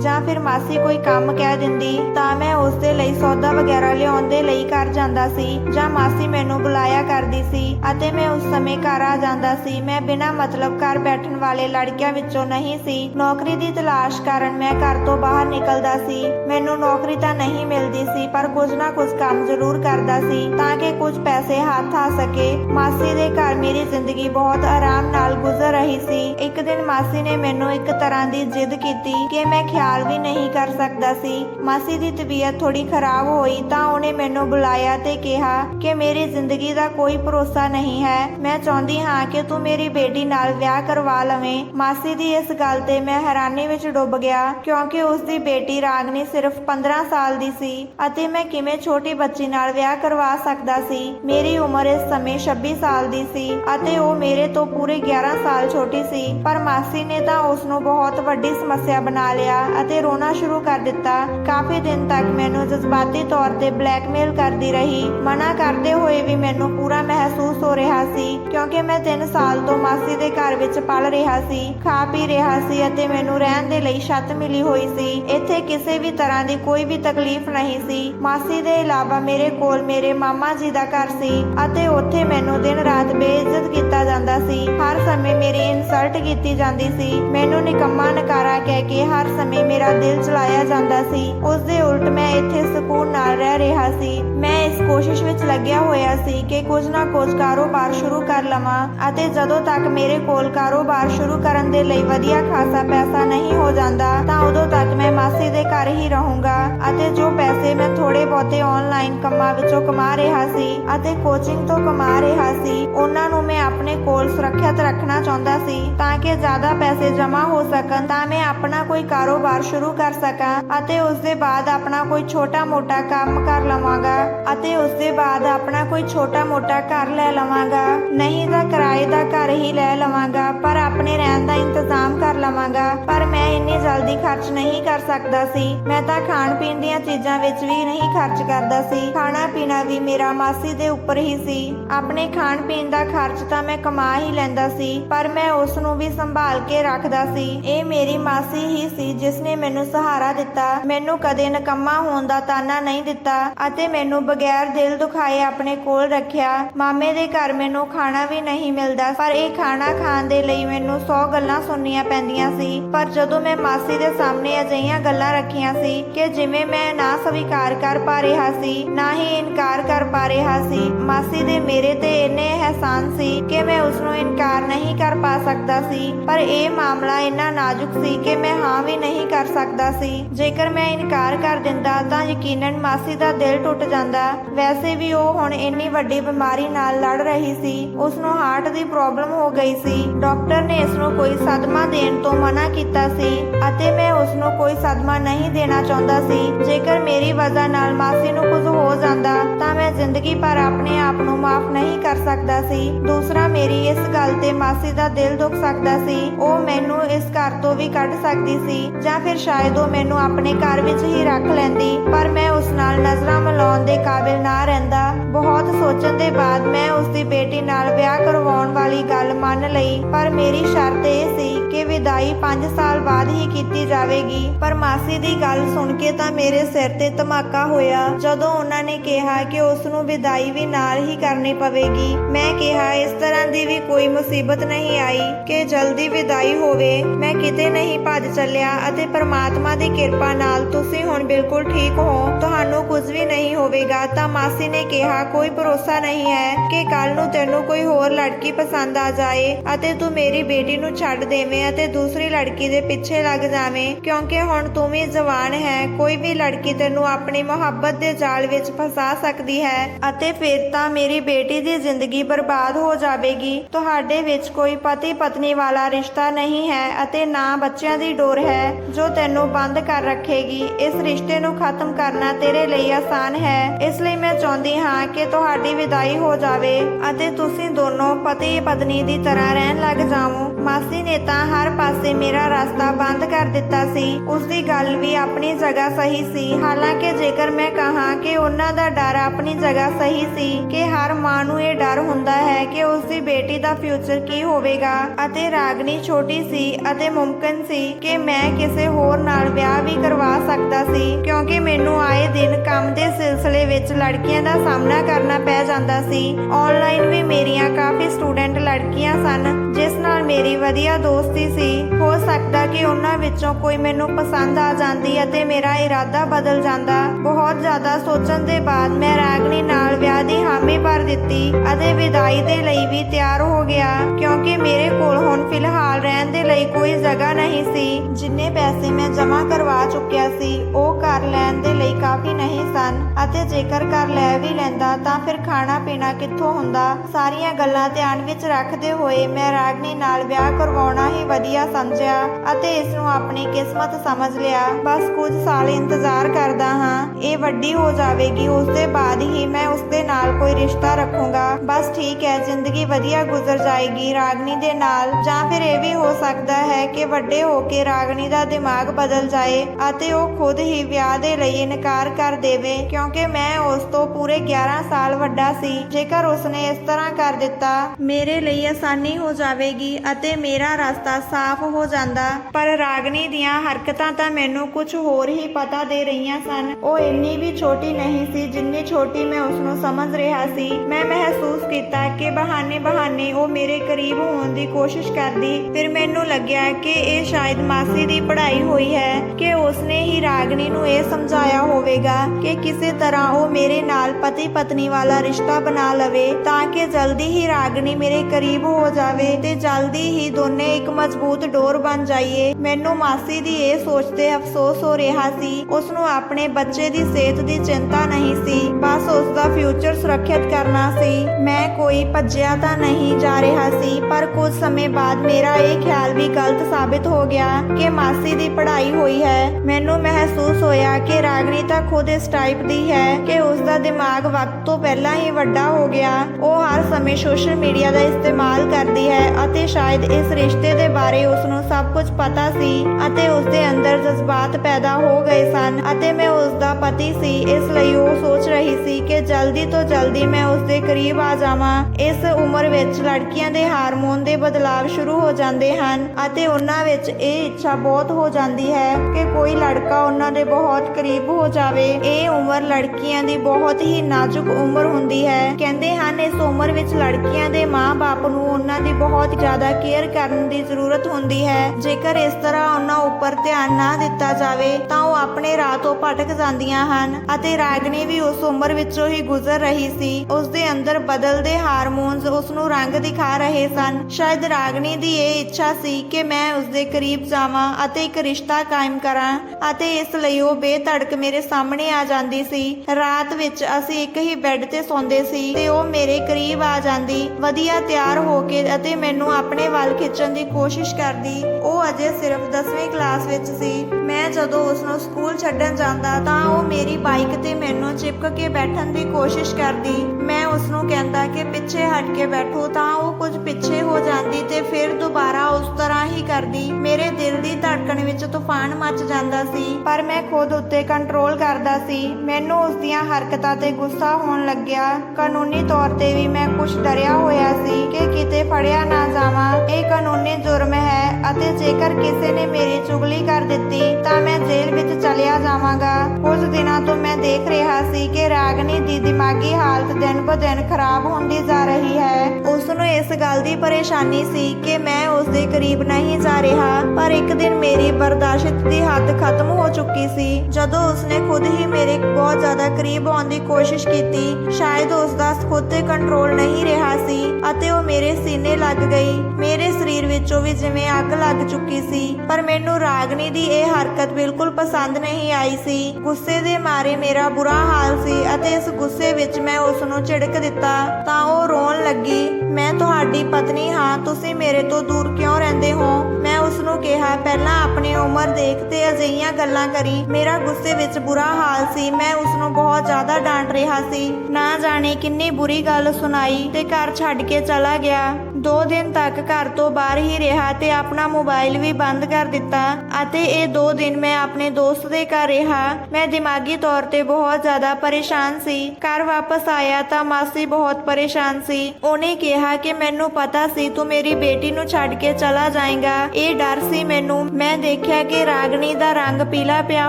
ਜਾਂ ਫਿਰ ਮਾਸੀ ਕੋਈ ਕੰਮ ਕਹਿ ਦਿੰਦੀ, ਤਾਂ ਮੈਂ ਉਸ ਦੇ ਲਈ ਸੌਦਾ ਵਗੈਰਾ ਲਿਆਉਣ ਦੇ ਲਈ ਘਰ ਜਾਂਦਾ ਸੀ, ਜਾਂ ਮਾਸੀ ਮੈਨੂੰ ਬੁਲਾਇਆ ਕਰਦੀ ਸੀ, ਅਤੇ ਮੈਂ ਉਸ ਸਮੇਂ ਘਰ ਆ ਜਾਂਦਾ ਸੀ। ਮੈਂ ਬਿਨਾਂ ਮਤਲਬ ਘਰ ਬੈਠਣ ਵਾਲੇ ਲੜਕਿਆਂ ਵਿੱਚੋਂ ਨਹੀਂ ਸੀ। ਨੌਕਰੀ ਦੀ ਤਲਾਸ਼ ਕਾਰਨ ਮੈਂ ਘਰ ਤੋਂ ਬਾਹਰ ਨਿਕਲਦਾ ਸੀ। ਮੈਨੂੰ ਨੌਕਰੀ ਤਾਂ ਨਹੀਂ ਮਿਲਦੀ ਸੀ, ਪਰ ਕੁਝ ਨਾ ਕੁਝ ਕੰਮ ਜ਼ਰੂਰ ਕਰਦਾ ਸੀ, ਤਾਂ ਕਿ ਕੁਝ ਪੈਸੇ ਹੱਥ ਆ ਸਕੇ। ਮਾਸੀ ਦੇ ਘਰ ਮੇਰੀ ਜ਼ਿੰਦਗੀ ਬਹੁਤ ਆਰਾਮ ਨਾਲ ਗੁਜ਼ਰ ਰਹੀ ਸੀ। ਇੱਕ ਦਿਨ ਮਾਸੀ ਨੇ ਮੈਨੂੰ ਇੱਕ ਤਰ੍ਹਾਂ ਦੀ ਜਿੱਦ ਕੀਤੀ ਕਿ ਮੈਂ ਖਿਆਲ ਵੀ ਨਹੀਂ ਕਰ ਸਕਦਾ ਸੀ। ਮਾਸੀ ਦੀ ਤਬੀਅਤ ਥੋੜੀ ਖਰਾਬ ਹੋਈ ਤਾਂ ਉਹਨੇ ਮੈਨੂੰ ਬੁਲਾਇਆ ਤੇ ਕਿਹਾ ਕਿ ਮੇਰੀ ਜ਼ਿੰਦਗੀ ਦਾ ਕੋਈ ਭਰੋਸਾ ਨਹੀਂ ਹੈ। ਮੈਂ ਚਾਹੁੰਦੀ ਹਾਂ ਕਿ ਤੂੰ ਮੇਰੀ ਬੇਟੀ ਨਾਲ ਵਿਆਹ ਕਰਵਾ ਲਵੇਂ। ਮਾਸੀ ਦੀ ਇਸ ਗੱਲ ਤੇ ਮੈਂ ਹੈਰਾਨੀ ਵਿੱਚ ਡੁੱਬ ਗਿਆ ਕਿਉਂਕਿ ਉਸ ਦੀ ਬੇਟੀ ਰਾਗਨੀ ਸਿਰਫ 15 ਸਾਲ ਦੀ ਸੀ ਅਤੇ ਮੈਂ ਕਿਵੇਂ ਛੋਟੀ ਬੱਚੀ ਨਾਲ ਵਿਆਹ ਕਰਵਾ ਸਕਦਾ ਸੀ। ਮੇਰੀ ਉਮਰ ਇਸ ਸਮੇਂ 26 ਸਾਲ ਦੀ ਸੀ ਅਤੇ ਉਹ ਮੇਰੇ ਤੋਂ ਪੂਰੇ 11 ਸਾਲ ਛੋਟੀ ਸੀ। ਪਰ ਮਾਸੀ ਨੇ ਤਾਂ ਉਸ ਨੂੰ ਬਹੁਤ ਵੱਡੀ ਸਮੱਸਿਆ ਬਣਾ ਲਿਆ ਅਤੇ ਰੋਣਾ ਸ਼ੁਰੂ ਕਰ ਦਿੱਤਾ। ਕਾਫੀ ਦਿਨ ਤੱਕ ਮੈਨੂੰ ਜਜ਼ਬਾਤੀ ਤੌਰ ਤੇ ਬਲੈਕਮੇਲ ਕਰਦੀ ਰਹੀ। ਮਨਾ ਕਰਦੇ ਹੋਏ ਵੀ ਮੈਨੂੰ ਪੂਰਾ ਮਹਿਸੂਸ ਹੋ ਰਿਹਾ ਸੀ, ਕਿਉਂਕਿ ਮੈਂ 3 ਸਾਲ ਤੋਂ ਮਾਸੀ ਦੇ ਘਰ ਵਿੱਚ ਪਲ ਰਿਹਾ ਸੀ, ਖਾ ਪੀ ਰਿਹਾ ਸੀ ਅਤੇ ਮੈਨੂੰ ਰਹਿਣ ਦੇ ਲਈ ਛੱਤ ਮਿਲੀ ਹੋਈ ਸੀ। ਇੱਥੇ ਕਿਸੇ ਵੀ ਤਰ੍ਹਾਂ ਦੀ ਕੋਈ ਵੀ ਤਕਲੀਫ ਨਹੀਂ ਸੀ। ਮਾਸੀ ਦੇ ਇਲਾਵਾ ਮੇਰੇ ਕੋਲ ਮੇਰੇ ਮਾਮਾ ਜੀ ਦਾ ਘਰ ਸੀ ਅਤੇ ਉੱਥੇ ਮੈਨੂੰ ਦਿਨ ਰਾਤ ਬੇਇੱਜ਼ਤ ਕੀਤਾ ਜਾਂਦਾ ਸੀ। ਹਰ ਸਮੇਂ ਮੇਰੀ ਇਨਸਲਟ ਕੀਤੀ ਜਾਂਦੀ ਸੀ। ਮੈਨੂੰ ਨਿਕੰਮਾ ਨਕਾਰਾ ਕਹਿ ਕੇ ਹਰ ਸਮੇਂ ਮੇਰਾ ਦਿਲ ਚਲਾਇਆ ਜਾਂਦਾ ਸੀ। ਉਸ ਦੇ ਉਲਟ ਮੈਂ ਇੱਥੇ ਸਕੂਨ ਨਾਲ ਰਹਿ ਰਿਹਾ ਸੀ। ਮੈਂ ਇਸ ਕੋਸ਼ਿਸ਼ ਵਿੱਚ ਲੱਗਿਆ ਹੋਇਆ ਸੀ ਕਿ ਕੁਝ ਨਾ ਕੁਝ ਕਾਰੋਬਾਰ ਸ਼ੁਰੂ ਕਰ ਲਵਾਂ ਅਤੇ ਜਦੋਂ ਤੱਕ ਮੇਰੇ ਕੋਲ ਕਾਰੋਬਾਰ ਸ਼ੁਰੂ ਕਰਨ ਦੇ ਲਈ ਵਧੀਆ ਖਾਸਾ ਪੈਸਾ ਨਹੀਂ ਹੋ ਜਾਂਦਾ, ਤਾਂ ਉਦੋਂ ਤੱਕ ਮੈਂ ਮਾਸੀ ਦੇ ਘਰ ਹੀ ਰਹੂੰਗਾ ਅਤੇ ਜੋ ਪੈਸੇ ਮੈਂ ਥੋੜੇ ਬਹੁਤੇ ਆਨਲਾਈਨ ਕੰਮਾਂ ਵਿੱਚੋਂ ਕਮਾ ਰਿਹਾ ਸੀ ਅਤੇ ਕੋਚਿੰਗ ਤੋਂ ਕਮਾ ਰਿਹਾ ਸੀ, ਉਹਨਾਂ ਨੂੰ ਮੈਂ ਆਪਣੇ ਕੋਲ ਸੁਰੱਖਿਅਤ ਰੱਖਣਾ ਚਾਹੁੰਦਾ ਸੀ ਤਾਂ ਕਿ ਜ਼ਿਆਦਾ ਪੈਸੇ ਜਮ੍ਹਾਂ ਹੋ ਸਕਣ, ਤਾਂ ਮੈਂ ਆਪਣਾ ਕੋਈ ਕਾਰੋਬਾਰ ਸ਼ੁਰੂ ਸ਼ੁਰੂ ਕਰ ਸਕਾਂ ਅਤੇ ਉਸ ਦੇ ਬਾਅਦ ਆਪਣਾ ਕੋਈ ਛੋਟਾ-ਮੋਟਾ ਕੰਮ ਕਰ ਲਵਾਂਗਾ ਅਤੇ ਉਸ ਦੇ ਬਾਅਦ ਆਪਣਾ ਕੋਈ ਛੋਟਾ-ਮੋਟਾ ਘਰ ਲੈ ਲਵਾਂਗਾ। ਨਹੀਂ ਤਾਂ ਕਿਰਾਏ ਦਾ ਘਰ ਹੀ ਲੈ ਲਵਾਂਗਾ, ਪਰ ਆਪਣੇ ਰਹਿਣ ਦਾ ਇੰਤਜ਼ਾਮ ਕਰ ਲਵਾਂਗਾ। ਪਰ ਮੈਂ ਇੰਨੀ ਜਲਦੀ ਖਰਚ ਨਹੀਂ ਕਰ ਸਕਦਾ ਸੀ। ਮੈਂ ਤਾਂ ਖਾਣ ਪੀਣ ਦੀਆਂ ਚੀਜ਼ਾਂ ਵਿੱਚ ਵੀ ਨਹੀਂ ਖਰਚ ਕਰਦਾ ਸੀ। ਖਾਣਾ ਪੀਣਾ ਵੀ ਮੇਰਾ ਮਾਸੀ ਦੇ ਉੱਪਰ ਹੀ ਸੀ। ਆਪਣੇ ਖਾਣ ਪੀਣ ਦਾ ਖਰਚ ਤਾਂ ਮੈਂ ਕਮਾ ਹੀ ਲੈਂਦਾ ਸੀ, ਪਰ ਮੈਂ ਉਸ ਨੂੰ ਵੀ ਸੰਭਾਲ ਕੇ ਰੱਖਦਾ ਸੀ। ਇਹ ਮੇਰੀ ਮਾਸੀ ਹੀ ਸੀ ਜਿਸ ਨੇ ਮੈਨੂੰ ਸਹਾਰਾ ਦਿੱਤਾ। ਮੈਨੂੰ ਕਦੇ ਨਕੰਮਾ ਹੋਣ ਦਾ ਤਾਨਾ ਨਹੀਂ ਦਿੱਤਾ ਅਤੇ ਮੈਨੂੰ ਬਗੈਰ ਦਿਲ ਦੁਖਾਏ ਆਪਣੇ ਕੋਲ ਰੱਖਿਆ। ਮਾਮੇ ਦੇ ਘਰ ਮੈਨੂੰ ਖਾਣਾ ਵੀ ਨਹੀਂ ਮਿਲਦਾ, ਪਰ ਇਹ ਖਾਣਾ ਖਾਣ ਦੇ ਲਈ ਮੈਨੂੰ 100 ਗੱਲਾਂ ਸੁਣਨੀਆਂ ਪੈਂਦੀਆਂ ਸੀ। ਪਰ ਜਦੋਂ ਮੈਂ ਮਾਸੀ ਦੇ ਸਾਹਮਣੇ ਅਜਿਹੀਆਂ ਗੱਲਾਂ ਰੱਖੀਆਂ ਸੀ ਕਿ ਜਿਵੇਂ ਮੈਂ ਨਾ ਸਵੀਕਾਰ ਕਰ ਪਾ ਰਿਹਾ ਸੀ, ਨਾ ਹੀ ਇਨਕਾਰ ਕਰ ਪਾ ਰਿਹਾ ਸੀ, ਮਾਸੀ ਦੇ ਮੇਰੇ ਤੇ ਇੰਨੇ ਅਹਿਸਾਨ ਸੀ ਕਿ ਮੈਂ ਉਸ ਨੂੰ ਇਨਕਾਰ ਨਹੀਂ ਕਰ ਪਾ ਸਕਦਾ ਸੀ। ਪਰ ਇਹ ਮਾਮਲਾ ਇੰਨਾ ਨਾਜ਼ੁਕ ਸੀ ਕਿ ਮੈਂ ਹਾਂ ਵੀ ਨਹੀਂ ਕਰ ਸਕਦਾ ਸੀ। ਜੇਕਰ ਮੈਂ ਇਨਕਾਰ ਕਰ ਦਿੰਦਾ ਤਾਂ ਯਕੀਨਨ ਮਾਸੀ ਦਾ ਦਿਲ ਟੁੱਟ ਜਾਂਦਾ। ਵੈਸੇ ਵੀ ਉਹ ਹੁਣ ਇੰਨੀ ਵੱਡੀ ਬਿਮਾਰੀ ਨਾਲ ਲੜ ਰਹੀ ਸੀ। ਉਸ ਨੂੰ ਹਾਰਟ ਦੀ ਪ੍ਰੋਬਲਮ ਹੋ ਗਈ ਸੀ। ਡਾਕਟਰ ਨੇ ਇਸ ਨੂੰ ਕੋਈ ਸਦਮਾ ਦੇਣ ਤੋਂ ਮਨਾ ਕੀਤਾ ਸੀ। ਅਤੇ ਮੈਂ ਉਸ ਨੂੰ ਕੋਈ ਸਦਮਾ ਨਹੀਂ ਦੇਣਾ ਚਾਹੁੰਦਾ ਸੀ। ਜੇਕਰ ਮੇਰੀ ਵਜ੍ਹਾ ਨਾਲ ਮਾਸੀ ਨੂੰ ਕੁਝ ਹੋ ਜਾਂਦਾ, ਤਾਂ ਮੈਂ ਜ਼ਿੰਦਗੀ ਭਰ ਆਪਣੇ ਆਪ ਨੂੰ ਮਾਫ ਨਹੀਂ ਕਰ ਸਕਦਾ ਸੀ। ਦੂਸਰਾ, ਮੇਰੀ ਇਸ ਗੱਲ ਤੇ ਮਾਸੀ ਦਾ ਦਿਲ ਦੁੱਖ ਸਕਦਾ ਸੀ। ਉਹ ਮੈਨੂੰ ਇਸ ਘਰ ਤੋਂ ਵੀ ਕੱਢ ਸਕਦੀ ਸੀ, ਜਾਂ ਫਿਰ ਸ਼ਾਇਦ ਉਹ ਮੈਨੂੰ ਆਪਣੇ ਘਰ ਵਿੱਚ ਹੀ ਰੱਖ ਲੈਂਦੀ। ਪਰ ਮੈਂ ਉਸ ਨਾਲ ਨਜ਼ਰਾਂ ਮਿਲਾਉਣ ਦੇ ਕਾਬਿਲ ਨਾ ਰਹਿੰਦਾ। ਬਹੁਤ ਸੋਚਣ ਦੇ ਬਾਅਦ ਮੈਂ ਉਸ ਦੀ ਬੇਟੀ ਨਾਲ ਵਿਆਹ ਕਰਵਾਉਣ ਵਾਲੀ ਗੱਲ ਮੰਨ ਲਈ। ਪਰ ਮੇਰੀ ਸ਼ਰਤ ਇਹ ਸੀ ਕਿ ਵਿਦਾਈ 5 ਸਾਲ ਬਾਅਦ ਹੀ ਕੀਤੀ ਜਾਵੇਗੀ। ਪਰ ਮਾਸੀ ਦੀ ਗੱਲ ਸੁਣ ਕੇ ਤਾਂ ਮੇਰੇ ਸਿਰ ਤੇ ਧਮਾਕਾ ਹੋਇਆ। ਜਦੋਂ ਉਹਨਾਂ ਨੇ ਕਿਹਾ ਕਿ ਉਸ ਨੂੰ ਵਿਦਾਈ ਵੀ ਨਾਲ ਹੀ ਕਰਨੀ ਪਵੇਗੀ, ਮੈਂ ਕਿਹਾ, ਇਸ ਤਰ੍ਹਾਂ ਦੀ ਵੀ ਕੋਈ ਮੁਸੀਬਤ ਨਹੀਂ ਆਈ ਕਿ ਜਲਦੀ ਵਿਦਾਈ ਹੋਵੇ। ਮੈਂ ਕਿਤੇ ਨਹੀਂ ਭੱਜ ਚੱਲਿਆ ਅਤੇ ਪਰਮਾਤਮਾ ਦੀ ਕਿਰਪਾ ਨਾਲ ਤੁਸੀਂ ਹੁਣ ਬਿਲਕੁਲ ਠੀਕ ਹੋ। ਤੁਹਾਨੂੰ ਕੁਝ ਵੀ ਨਹੀਂ ਹੋਵੇਗਾ। ਤਾਂ ਮਾਸੀ ਨੇ ਕਿਹਾ, ਕੋਈ ਭਰੋਸਾ ਨਹੀਂ ਹੈ ਕਿ ਕੱਲ ਨੂੰ ਤੈਨੂੰ ਕੋਈ ਹੋਰ ਲੜਕੀ ਪਸੰਦ ਆ ਜਾਏ ਅਤੇ ਤੂੰ ਮੇਰੀ ਬੇਟੀ ਨੂੰ ਛੱਡ ਦੇਵੇਂ ਅਤੇ ਦੂਸਰੀ ਲੜਕੀ ਦੇ ਪਿੱਛੇ ਲੱਗ ਜਾਵੇਂ, ਕਿਉਂਕਿ ਹੁਣ ਤੂੰ ਵੀ ਜਵਾਨ ਹੈ, ਕੋਈ ਵੀ ਲੜਕੀ ਤੈਨੂੰ ਆਪਣੀ ਮੁਹੱਬਤ ਦੇ ਜਾਲ ਵਿੱਚ ਫਸਾ ਸਕਦੀ ਹੈ ਅਤੇ ਫਿਰ ਤਾਂ ਮੇਰੀ ਬੇਟੀ ਦੀ ਜ਼ਿੰਦਗੀ ਬਰਬਾਦ ਹੋ ਜਾਵੇਗੀ। ਤੁਹਾਡੇ ਵਿੱਚ ਕੋਈ ਪਤੀ ਪਤਨੀ ਵਾਲਾ ਰਿਸ਼ਤਾ ਨਹੀਂ ਹੈ ਅਤੇ ਨਾ ਬੱਚਿਆਂ ਦੀ ਡੋਰ ਹੈ ਜੋ ਤੈਨੂੰ ਬੰਦ ਕਰ ਰੱਖੇਗੀ। ਇਸ ਰਿਸ਼ਤੇ ਨੂੰ ਖਤਮ ਕਰਨਾ ਤੇਰੇ ਲਈ ਆਸਾਨ ਹੈ। ਇਸ ਲਈ ਮੈਂ ਚਾਹੁੰਦੀ ਹਾਂ ਕਿ ਤੁਹਾਡੀ ਵਿਦਾਈ ਹੋ ਜਾਵੇ ਅਤੇ ਤੁਸੀਂ ਦੋਨੋਂ ਪਤੀ ਪਤਨੀ ਦੀ ਤਰ੍ਹਾਂ ਰਹਿਣ ਲੱਗ ਜਾਵੋ। ਮਾਸੀ ਨੇ ਤਾਂ ਹਰ ਪਾਸੇ ਮੇਰਾ ਰਸਤਾ ਬੰਦ ਕਰ ਕਰ ਦਿੱਤਾ ਸੀ। ਉਸ ਦੀ ਗੱਲ ਵੀ ਆਪਣੀ ਜਗ੍ਹਾ ਸਹੀ ਸੀ। ਹਾਲਾਂਕਿ ਜੇਕਰ ਮੈਂ ਕਹਾਂ ਕਿ ਉਹਨਾਂ ਦਾ ਡਰ ਆਪਣੀ ਜਗ੍ਹਾ ਸਹੀ ਸੀ ਕਿ ਹਰ ਮਾਂ ਨੂੰ ਇਹ ਡਰ ਹੁੰਦਾ ਹੈ ਕਿ ਉਸ ਦੀ ਬੇਟੀ ਦਾ ਫਿਊਚਰ ਕੀ ਹੋਵੇਗਾ ਅਤੇ ਰਾਗਨੀ ਛੋਟੀ ਸੀ ਅਤੇ ਮੁਮਕਿਨ ਸੀ ਕਿ ਮੈਂ ਕਿਸੇ ਹੋਰ ਨਾਲ ਵਿਆਹ ਵੀ ਕਰਵਾ ਸਕਦਾ ਸੀ, ਕਿਉਂਕਿ ਮੈਨੂੰ ਆਏ ਦਿਨ ਕੰਮ ਦੇ ਸਿਲਸਿਲੇ ਵਿੱਚ ਲੜਕੀਆਂ ਦਾ ਸਾਹਮਣਾ ਕਰਨਾ ਪੈ ਜਾਂਦਾ ਸੀ। ਆਨਲਾਈਨ ਵੀ ਮੇਰੀਆਂ ਕਾਫੀ ਸਟੂਡੈਂਟ ਲੜਕੀਆਂ ਸਨ, ਜਿਸ ਨਾਲ ਮੇਰੀ ਵਧੀਆ ਦੋਸਤੀ ਸੀ। ਹੋ ਸਕਦਾ ਕਿ ਉਹਨਾਂ ਵਿੱਚੋਂ ਕੋਈ ਮੈਨੂੰ ਪਸੰਦ ਆ ਜਾਂਦੀ ਅਤੇ ਮੇਰਾ ਇਰਾਦਾ ਬਦਲ ਜਾਂਦਾ। ਬਹੁਤ ਜ਼ਿਆਦਾ ਸੋਚਣ ਦੇ ਬਾਅਦ ਮੈਂ ਰਾਗਨੀ ਨਾਲ ਵਿਆਹ ਦੀ ਹਾਮੀ ਭਰ ਦਿੱਤੀ, ਅਤੇ ਵਿਦਾਈ ਦੇ ਲਈ ਵੀ ਤਿਆਰ ਹੋ ਗਿਆ। ਕਿਉਂਕਿ ਮੇਰੇ ਕੋਲ ਹੁਣ ਫਿਲਹਾਲ ਰਹਿਣ ਦੇ ਲਈ ਕੋਈ ਜਗ੍ਹਾ ਨਹੀਂ ਸੀ। ਜਿੰਨੇ ਪੈਸੇ ਮੈਂ ਜਮ੍ਹਾਂ ਕਰਵਾ ਚੁੱਕਿਆ ਸੀ, ਉਹ ਘਰ ਲੈਣ ਦੇ ਲਈ ਕਾਫੀ ਨਹੀਂ ਸਨ। ਅਤੇ ਜੇਕਰ ਘਰ ਲੈ ਵੀ ਲੈਂਦਾ, ਤਾਂ ਫਿਰ ਖਾਣਾ ਪੀਣਾ ਕਿੱਥੋਂ ਹੁੰਦਾ? ਸਾਰੀਆਂ ਗੱਲਾਂ ਧਿਆਨ ਵਿੱਚ ਰੱਖਦੇ ਹੋਏ ਮੈਂ ਰਾਗਨੀ ਨਾਲ ਵਿਆਹ ਕਰਵਾਉਣਾ ਹੀ ਵਧੀਆ ਸਮਝਿਆ, ਅਤੇ ਇਸ ਨੂੰ ਆਪਣੀ ਕਿਸਮਤ ਸਮਝ ਲਿਆ। ਬਸ ਕੁਝ ਸਾਲ ਇੰਤਜ਼ਾਰ ਕਰਦਾ ਹਾਂ। ਇਹ ਵੱਡੀ ਹੋ ਜਾਵੇਗੀ, ਉਸ ਦੇ ਬਾਅਦ ਹੀ ਮੈਂ ਉਸ ਦੇ ਨਾਲ ਕੋਈ ਰਿਸ਼ਤਾ ਰੱਖੂੰਗਾ। ਬਸ ਠੀਕ ਹੈ, ਜ਼ਿੰਦਗੀ ਵਧੀਆ ਗੁਜ਼ਰ ਜਾਏਗੀ ਰਾਗਨੀ ਦੇ ਨਾਲ। ਜਾਂ ਫਿਰ ਇਹ ਵੀ ਹੋ ਸਕਦਾ ਹੈ ਕਿ ਵੱਡੇ ਹੋ ਕੇ ਰਾਗਨੀ ਦਾ ਦਿਮਾਗ ਬਦਲ ਜਾਏ ਅਤੇ ਉਹ ਖੁਦ ਹੀ ਵਿਆਹ ਦੇ ਲਈ ਇਨਕਾਰ ਕਰ ਦੇਵੇ। ਕਿਉਂਕਿ ਮੈਂ ਉਸ ਤੋਂ ਪੂਰੇ 11 ਸਾਲ ਵੱਡਾ ਸੀ। ਜੇਕਰ ਉਸਨੇ ਇਸ ਤਰ੍ਹਾਂ ਕਰ ਦਿੱਤਾ, ਮੇਰੇ ਲਈ ਆਸਾਨੀ ਹੋ ਜਾਵੇਗੀ ਅਤੇ ਮੇਰਾ ਰਸਤਾ ਸਾਫ਼ ਹੋ ਜਾਂਦਾ। ਪਰ ਰਾਗਨੀ ਦੀਆਂ ਹਰਕਤਾਂ ਤਾਂ ਮੈਨੂੰ ਕੁਝ ਹੋਰ ਹੀ ਪਤਾ ਦੇ ਰਹੀਆਂ ਸਨ। ਉਹ ਇੰਨੀ ਵੀ ਛੋਟੀ ਨਹੀਂ ਸੀ ਜਿੰਨੀ ਛੋਟੀ ਮੈਂ ਉਸ ਨੂੰ ਸਮਝ ਰਿਹਾ ਸੀ। ਮੈਂ ਮਹਿਸੂਸ ਕੀਤਾ ਕਿ ਬਹਾਨੇ ਬਹਾਨੇ ਉਹ ਮੇਰੇ ਕਰੀਬ ਹੋਣ ਦੀ ਕੋਸ਼ਿਸ਼ ਕਰਦੀ। ਫਿਰ ਮੈਨੂੰ ਲੱਗਿਆ ਕਿ ਇਹ ਸ਼ਾਇਦ ਮਾਸੀ ਦੀ ਪੜ੍ਹਾਈ ਹੋਈ ਹੈ, ਕਿ ਉਸਨੇ ਹੀ ਰਾਗਨੀ ਨੂੰ ਇਹ ਸਮਝਾਇਆ ਹੋਵੇਗਾ ਕਿ ਕਿਸੇ ਤਰ੍ਹਾਂ ਉਹ ਮੇਰੇ ਨਾਲ ਪਤੀ ਪਤਨੀ ਵਾਲਾ ਰਿਸ਼ਤਾ ਬਣਾ ਲਵੇ ਤਾਂ ਕਿ ਜਲਦੀ ਹੀ ਰਾਗਨੀ ਮੇਰੇ ਕਰੀਬ ਹੋ ਜਾਵੇ ਤੇ ਜਲਦੀ ਹੀ ਦੋਨੇ ਇੱਕ ਮਜ਼ਬੂਤ ਡੋਰ ਬਣ ਜਾਈਏ। ਮੈਨੂੰ ਮਾਸੀ ਦੀ ਇਹ ਸੋਚ ਤੇ ਅਫਸੋਸ ਹੋ ਰਿਹਾ ਸੀ ਉਸ ਨੂੰ ਆਪਣੇ ਬੱਚੇ ਦੀ ਸਿਹਤ ਦੀ ਚਿੰਤਾ ਨਹੀਂ ਸੀ, ਬਸ ਉਸ ਦਾ ਫਿਊਚਰ ਸੁਰੱਖਿਅਤ ਕਰਨਾ ਸੀ। ਮੈਂ ਕੋਈ ਭੱਜਿਆ ਤਾਂ ਨਹੀਂ ਜਾ ਰਿਹਾ ਸੀ, ਪਰ ਕੁਝ ਸਮੇਂ ਬਾਅਦ ਮੇਰਾ ਇਹ ਖਿਆਲ ਵੀ ਗਲਤ ਸਾਬਿਤ ਹੋ ਗਿਆ ਕਿ ਮਾਸੀ ਦੀ ਪੜ੍ਹਾਈ ਹੋਈ ਹੈ। ਮੈਨੂੰ ਮਹਿਸੂਸ ਹੋਇਆ ਕਿ ਰਾਗਣੀ ਤਾਂ ਖੁਦ ਇਸ ਟਾਈਪ ਦੀ ਹੈ ਕਿ ਉਸ ਦਾ ਦਿਮਾਗ ਵਕਤ ਤੋਂ ਪਹਿਲਾਂ ਹੀ ਵੱਡਾ ਹੋ ਗਿਆ। ਉਹ ਹਰ ਸਮੇਂ ਸੋਸ਼ਲ ਮੀਡੀਆ ਦਾ ਇਸਤੇਮਾਲ ਕਰਦੀ ਹੈ ਅਤੇ ਸ਼ਾਇਦ ਇਸ ਰਿਸ਼ਤੇ ਦੇ ਬਾਰੇ ਉਸ ਨੂੰ ਸਭ ਕੁਝ ਪਤਾ ਸੀ। ਅਤੇ ਉਸ ਦੇ ਅੰਦਰ ਜਜ਼ਬਾਤ ਪੈਦਾ ਹੋ ਗਏ ਸਨ ਅਤੇ ਮੈਂ ਉਸ ਦਾ ਪਤੀ ਸੀ। ਇਸ ਲਈ ਉਹ ਸੋਚ ਰਹੀ ਸੀ ਕਿ ਜਲਦੀ ਤੋਂ ਜਲਦੀ ਮੈਂ ਉਸ ਦੇ ਕਰੀਬ ਆ ਜਾਵਾਂ। ਇਸ ਉਮਰ ਵਿੱਚ ਲੜਕੀਆਂ ਦੇ ਹਾਰਮੋਨ ਦੇ ਬਦਲਾਵ ਸ਼ੁਰੂ ਹੋ ਜਾਂਦੇ ਹਨ ਅਤੇ ਉਹਨਾਂ ਵਿੱਚ ਇਹ ਇੱਛਾ ਬਹੁਤ ਹੋ ਜਾਂਦੀ ਹੈ ਕਿ ਕੋਈ ਲੜਕਾ ਉਹਨਾਂ ਦੇ ਬਹੁਤ ਕਰੀਬ ਹੋ ਜਾਵੇ। ਇਹ ਉਮਰ ਲੜਕੀਆਂ ਦੀ ਬਹੁਤ ਹੀ ਨਾਜ਼ੁਕ ਉਮਰ ਹੁੰਦੀ ਹੈ। ਕਹਿੰਦੇ ਹਨ, ਇਸ ਉਮਰ ਵਿੱਚ ਲੜਕੀਆਂ ਦੇ ਮਾਂ-ਬਾਪ ਨੂੰ ਉਹਨਾਂ ਦੀ ਬਹੁਤ ਜ਼ਿਆਦਾ ਕੇਅਰ ਕਰਨ ਦੀ ਜ਼ਰੂਰਤ ਹੁੰਦੀ ਹੈ। ਜੇਕਰ ਇਸ ਤਰ੍ਹਾਂ ਉਹਨਾਂ ਉੱਪਰ ਧਿਆਨ ਨਾ ਦਿੱਤਾ ਜਾਵੇ, ਤਾਂ ਉਹ ਆਪਣੇ ਰਾਹ ਤੋਂ ਭਟਕ ਜਾਂਦੀਆਂ ਹਨ ਅਤੇ ਰਾਗਨੀ ਵੀ ਉਸ ਉਮਰ ਵਿੱਚੋਂ ਹੀ ਗੁਜ਼ਰ ਰਹੀ ਸੀ। ਉਸ ਦੇ ਅੰਦਰ ਬਦਲਦੇ ਹਾਰਮੋਨਸ ਉਸ ਨੂੰ ਰੰਗ ਦਿਖਾ ਰਹੇ ਸਨ। ਸ਼ਾਇਦ ਰਾਗਨੀ ਦੀ ਇਹ ਇੱਛਾ ਸੀ ਕਿ ਮੈਂ ਉਸ ਦੇ ਕਰੀਬ ਜਾਵਾਂ ਅਤੇ ਇੱਕ ਰਿਸ਼ਤਾ ਕਾਇਮ ਕਰਾਂ ਅਤੇ ਇਸ ਲਈ ਉਹ ਬੇਧੜਕ ਮੇਰੇ ਸਾਹਮਣੇ ਆ ਜਾਂਦੀ ਸੀ। ਰਾਤ ਵਿੱਚ ਅਸੀਂ ਇੱਕ ਹੀ ਬੈੱਡ ਤੇ ਸੌਂਦੇ ਸੀ ਤੇ ਉਹ ਮੇਰੇ ਕਰੀਬ ਆ ਜਾਂਦੀ। ਵਧੀਆ ਤਿਆਰ ਹੋ ਕੇ ਅਤੇ ਮੈਨੂੰ ਆਪਣੇ ਵੱਲ ਖਿੱਚਣ ਦੀ ਕੋਸ਼ਿਸ਼ ਕਰਦੀ। ਉਹ ਅਜੇ ਸਿਰਫ 10ਵੀਂ ਕਲਾਸ ਵਿੱਚ ਸੀ। ਮੈਂ ਜਦੋਂ ਉਸ ਨੂੰ ਸਕੂਲ ਛੱਡਣ ਜਾਂਦਾ ਤਾਂ ਉਹ ਮੇਰੀ ਬਾਈਕ ਤੇ ਮੈਨੂੰ ਚਿਪਕ ਕੇ ਬੈਠਣ ਦੀ ਕੋਸ਼ਿਸ਼ ਕਰਦੀ। ਮੈਂ ਉਸ ਨੂੰ ਕਹਿੰਦਾ ਕਿ ਪਿੱਛੇ ਹਟ ਕੇ ਬੈਠੋ ਤਾਂ ਉਹ ਕੁਝ ਪਿੱਛੇ ਹੋ ਜਾਂਦੀ ਤੇ ਫਿਰ ਦੁਬਾਰਾ ਉਸ ਤਰ੍ਹਾਂ ਹੀ ਕਰਦੀ। ਮੇਰੇ ਦਿਲ ਦੀ ਧੜਕਣ ਵਿੱਚ ਤੂਫਾਨ ਮਚ ਜਾਂਦਾ ਸੀ, ਪਰ ਮੈਂ ਖੁਦ ਉੱਤੇ ਕੰਟਰੋਲ ਕਰਦਾ ਸੀ। ਮੈਨੂੰ ਉਸ ਦੀਆਂ ਹਰਕਤਾਂ ਤੇ ਗੁੱਸਾ ਹੋਣ ਲੱਗਿਆ। ਕਾਨੂੰਨੀ ਤੌਰ ਤੇ ਵੀ ਮੈਂ ਕੁਝ ਡਰਿਆ ਹੋਇਆ ਸੀ ਕਿ ਕਿਤੇ ਫੜਿਆ ਨਾ ਜਾਵਾਂ। ਇਹ ਕਾਨੂੰਨੀ ਜੁਰਮ ਹੈ ਅਤੇ ਜੇਕਰ ਕਿਸੇ ਨੇ ਮੇਰੀ ਚੁਗਲੀ ਕਰ ਦਿੱਤੀ, ਤਾਂ ਮੈਂ ਜੇਲ੍ਹ ਵਿੱਚ ਚਲਿਆ ਜਾਵਾਂਗਾ। ਕੁਝ ਦਿਨਾਂ ਤੋਂ ਮੈਂ ਦੇਖ ਰਿਹਾ ਸੀ ਕਿ ਰਾਗਨੀ ਦੀ ਦਿਮਾਗੀ ਹਾਲਤ ਦਿਨ ਬ ਦਿਨ ਖਰਾਬ ਹੁੰਦੀ ਜਾ ਰਹੀ ਹੈ। ਉਸ ਨੂੰ ਇਸ ਗੱਲ ਦੀ ਪਰੇਸ਼ਾਨੀ ਸੀ ਕਿ ਮੈਂ ਉਸ ਦੇ ਕਰੀਬ ਨਹੀਂ ਜਾ ਰਿਹਾ, ਪਰ ਇੱਕ ਦਿਨ ਮੇਰੀ ਬਰਦਾਸ਼ਤ ਦੀ ਹੱਦ ਖਤਮ ਹੋ ਚੁੱਕੀ ਸੀ। ਜਦੋਂ ਉਸਨੇ ਖੁਦ ਹੀ ਮੇਰੇ ਬਹੁਤ ਜ਼ਿਆਦਾ ਕਰੀਬ ਆਉਣ ਦੀ ਕੋਸ਼ਿਸ਼ ਕੀਤੀ, ਸ਼ਾਇਦ ਉਸ ਦਾ ਖੁਦ ਤੇ ਕੰਟਰੋਲ ਨਹੀਂ ਰਿਹਾ ਸੀ ਅਤੇ ਉਹ ਮੇਰੇ ਸੀਨੇ ਲੱਗ ਗਈ। ਮੇਰੇ ਸਰੀਰ ਵਿੱਚੋਂ ਵੀ ਜਿਵੇਂ ਅੱਗ ਲੱਗ ਚੁੱਕੀ ਸੀ। ਪਰ ਮੈਨੂੰ ਰਾਗਨੀ ਦੀ ਇਹ ਹਰਕਤ ਬਿਲਕੁਲ ਪਸੰਦ ਨਹੀਂ ਆਈ ਸੀ। ਗੁੱਸੇ ਦੇ ਮਾਰੇ ਮੇਰਾ ਬੁਰਾ ਹਾਲ ਸੀ ਅਤੇ ਇਸ ਗੁੱਸੇ ਵਿੱਚ ਮੈਂ ਉਸ ਨੂੰ ਝਿੜਕ ਦਿੱਤਾ, ਤਾਂ ਉਹ ਰੋਣ ਲੱਗੀ, ਮੈਂ ਤੁਹਾਡੀ ਪਤਨੀ ਹਾਂ, ਤੁਸੀਂ ਮੇਰੇ ਤੋਂ ਦੂਰ ਕਿਉਂ ਰਹਿੰਦੇ ਹੋ? ਮੈਂ ਉਸ ਨੂੰ ਕਿਹਾ, ਪਹਿਲਾਂ ਆਪਣੀ ਉਮਰ ਦੇਖ ਤੇ ਅਜਿਹੀਆਂ ਗੱਲਾਂ ਕਰੀ। ਮੇਰਾ ਗੁੱਸੇ ਵਿੱਚ ਬੁਰਾ ਹਾਲ ਸੀ, ਮੈਂ ਉਸ ਨੂੰ ਬਹੁਤ ਜ਼ਿਆਦਾ ਡਾਂਟ ਰਿਹਾ ਸੀ। ਨਾ ਜਾਣੇ ਕਿੰਨੀ ਬੁਰੀ ਗੱਲ ਸੁਣਾਈ ਤੇ ਘਰ ਛੱਡ ਕੇ ਚਲਾ ਗਿਆ। ਦੋ ਦਿਨ ਤੱਕ ਘਰ ਤੋਂ ਬਾਹਰ ਹੀ ਰਿਹਾ ਤੇ ਆਪਣਾ ਮੋਬਾਈਲ ਵੀ ਬੰਦ ਕਰ ਦਿੱਤਾ ਅਤੇ ਇਹ ਦੋ ਦਿਨ ਮੈਂ ਆਪਣੇ ਦੋਸਤ ਦੇ ਘਰ ਰਿਹਾ। ਮੈਂ ਦਿਮਾਗੀ ਤੌਰ ਤੇ ਬਹੁਤ ਜ਼ਿਆਦਾ ਪਰੇਸ਼ਾਨ ਸੀ। ਘਰ ਵਾਪਸ ਆਇਆ ਤਾਂ ਮਾਸੀ ਬਹੁਤ ਪਰੇਸ਼ਾਨ ਸੀ। ਉਹਨੇ ਕਿਹਾ ਕਿ ਮੈਨੂੰ ਪਤਾ ਸੀ, ਤੂੰ ਮੇਰੀ ਬੇਟੀ ਨੂੰ ਛੱਡ ਕੇ ਚਲਾ ਜਾਏਗਾ। ਇਹ ਡਰ ਸੀ ਮੈਨੂੰ। ਮੈਂ ਦੇਖਿਆ ਕਿ ਰਾਗਣੀ ਦਾ ਰੰਗ ਪੀਲਾ ਪਿਆ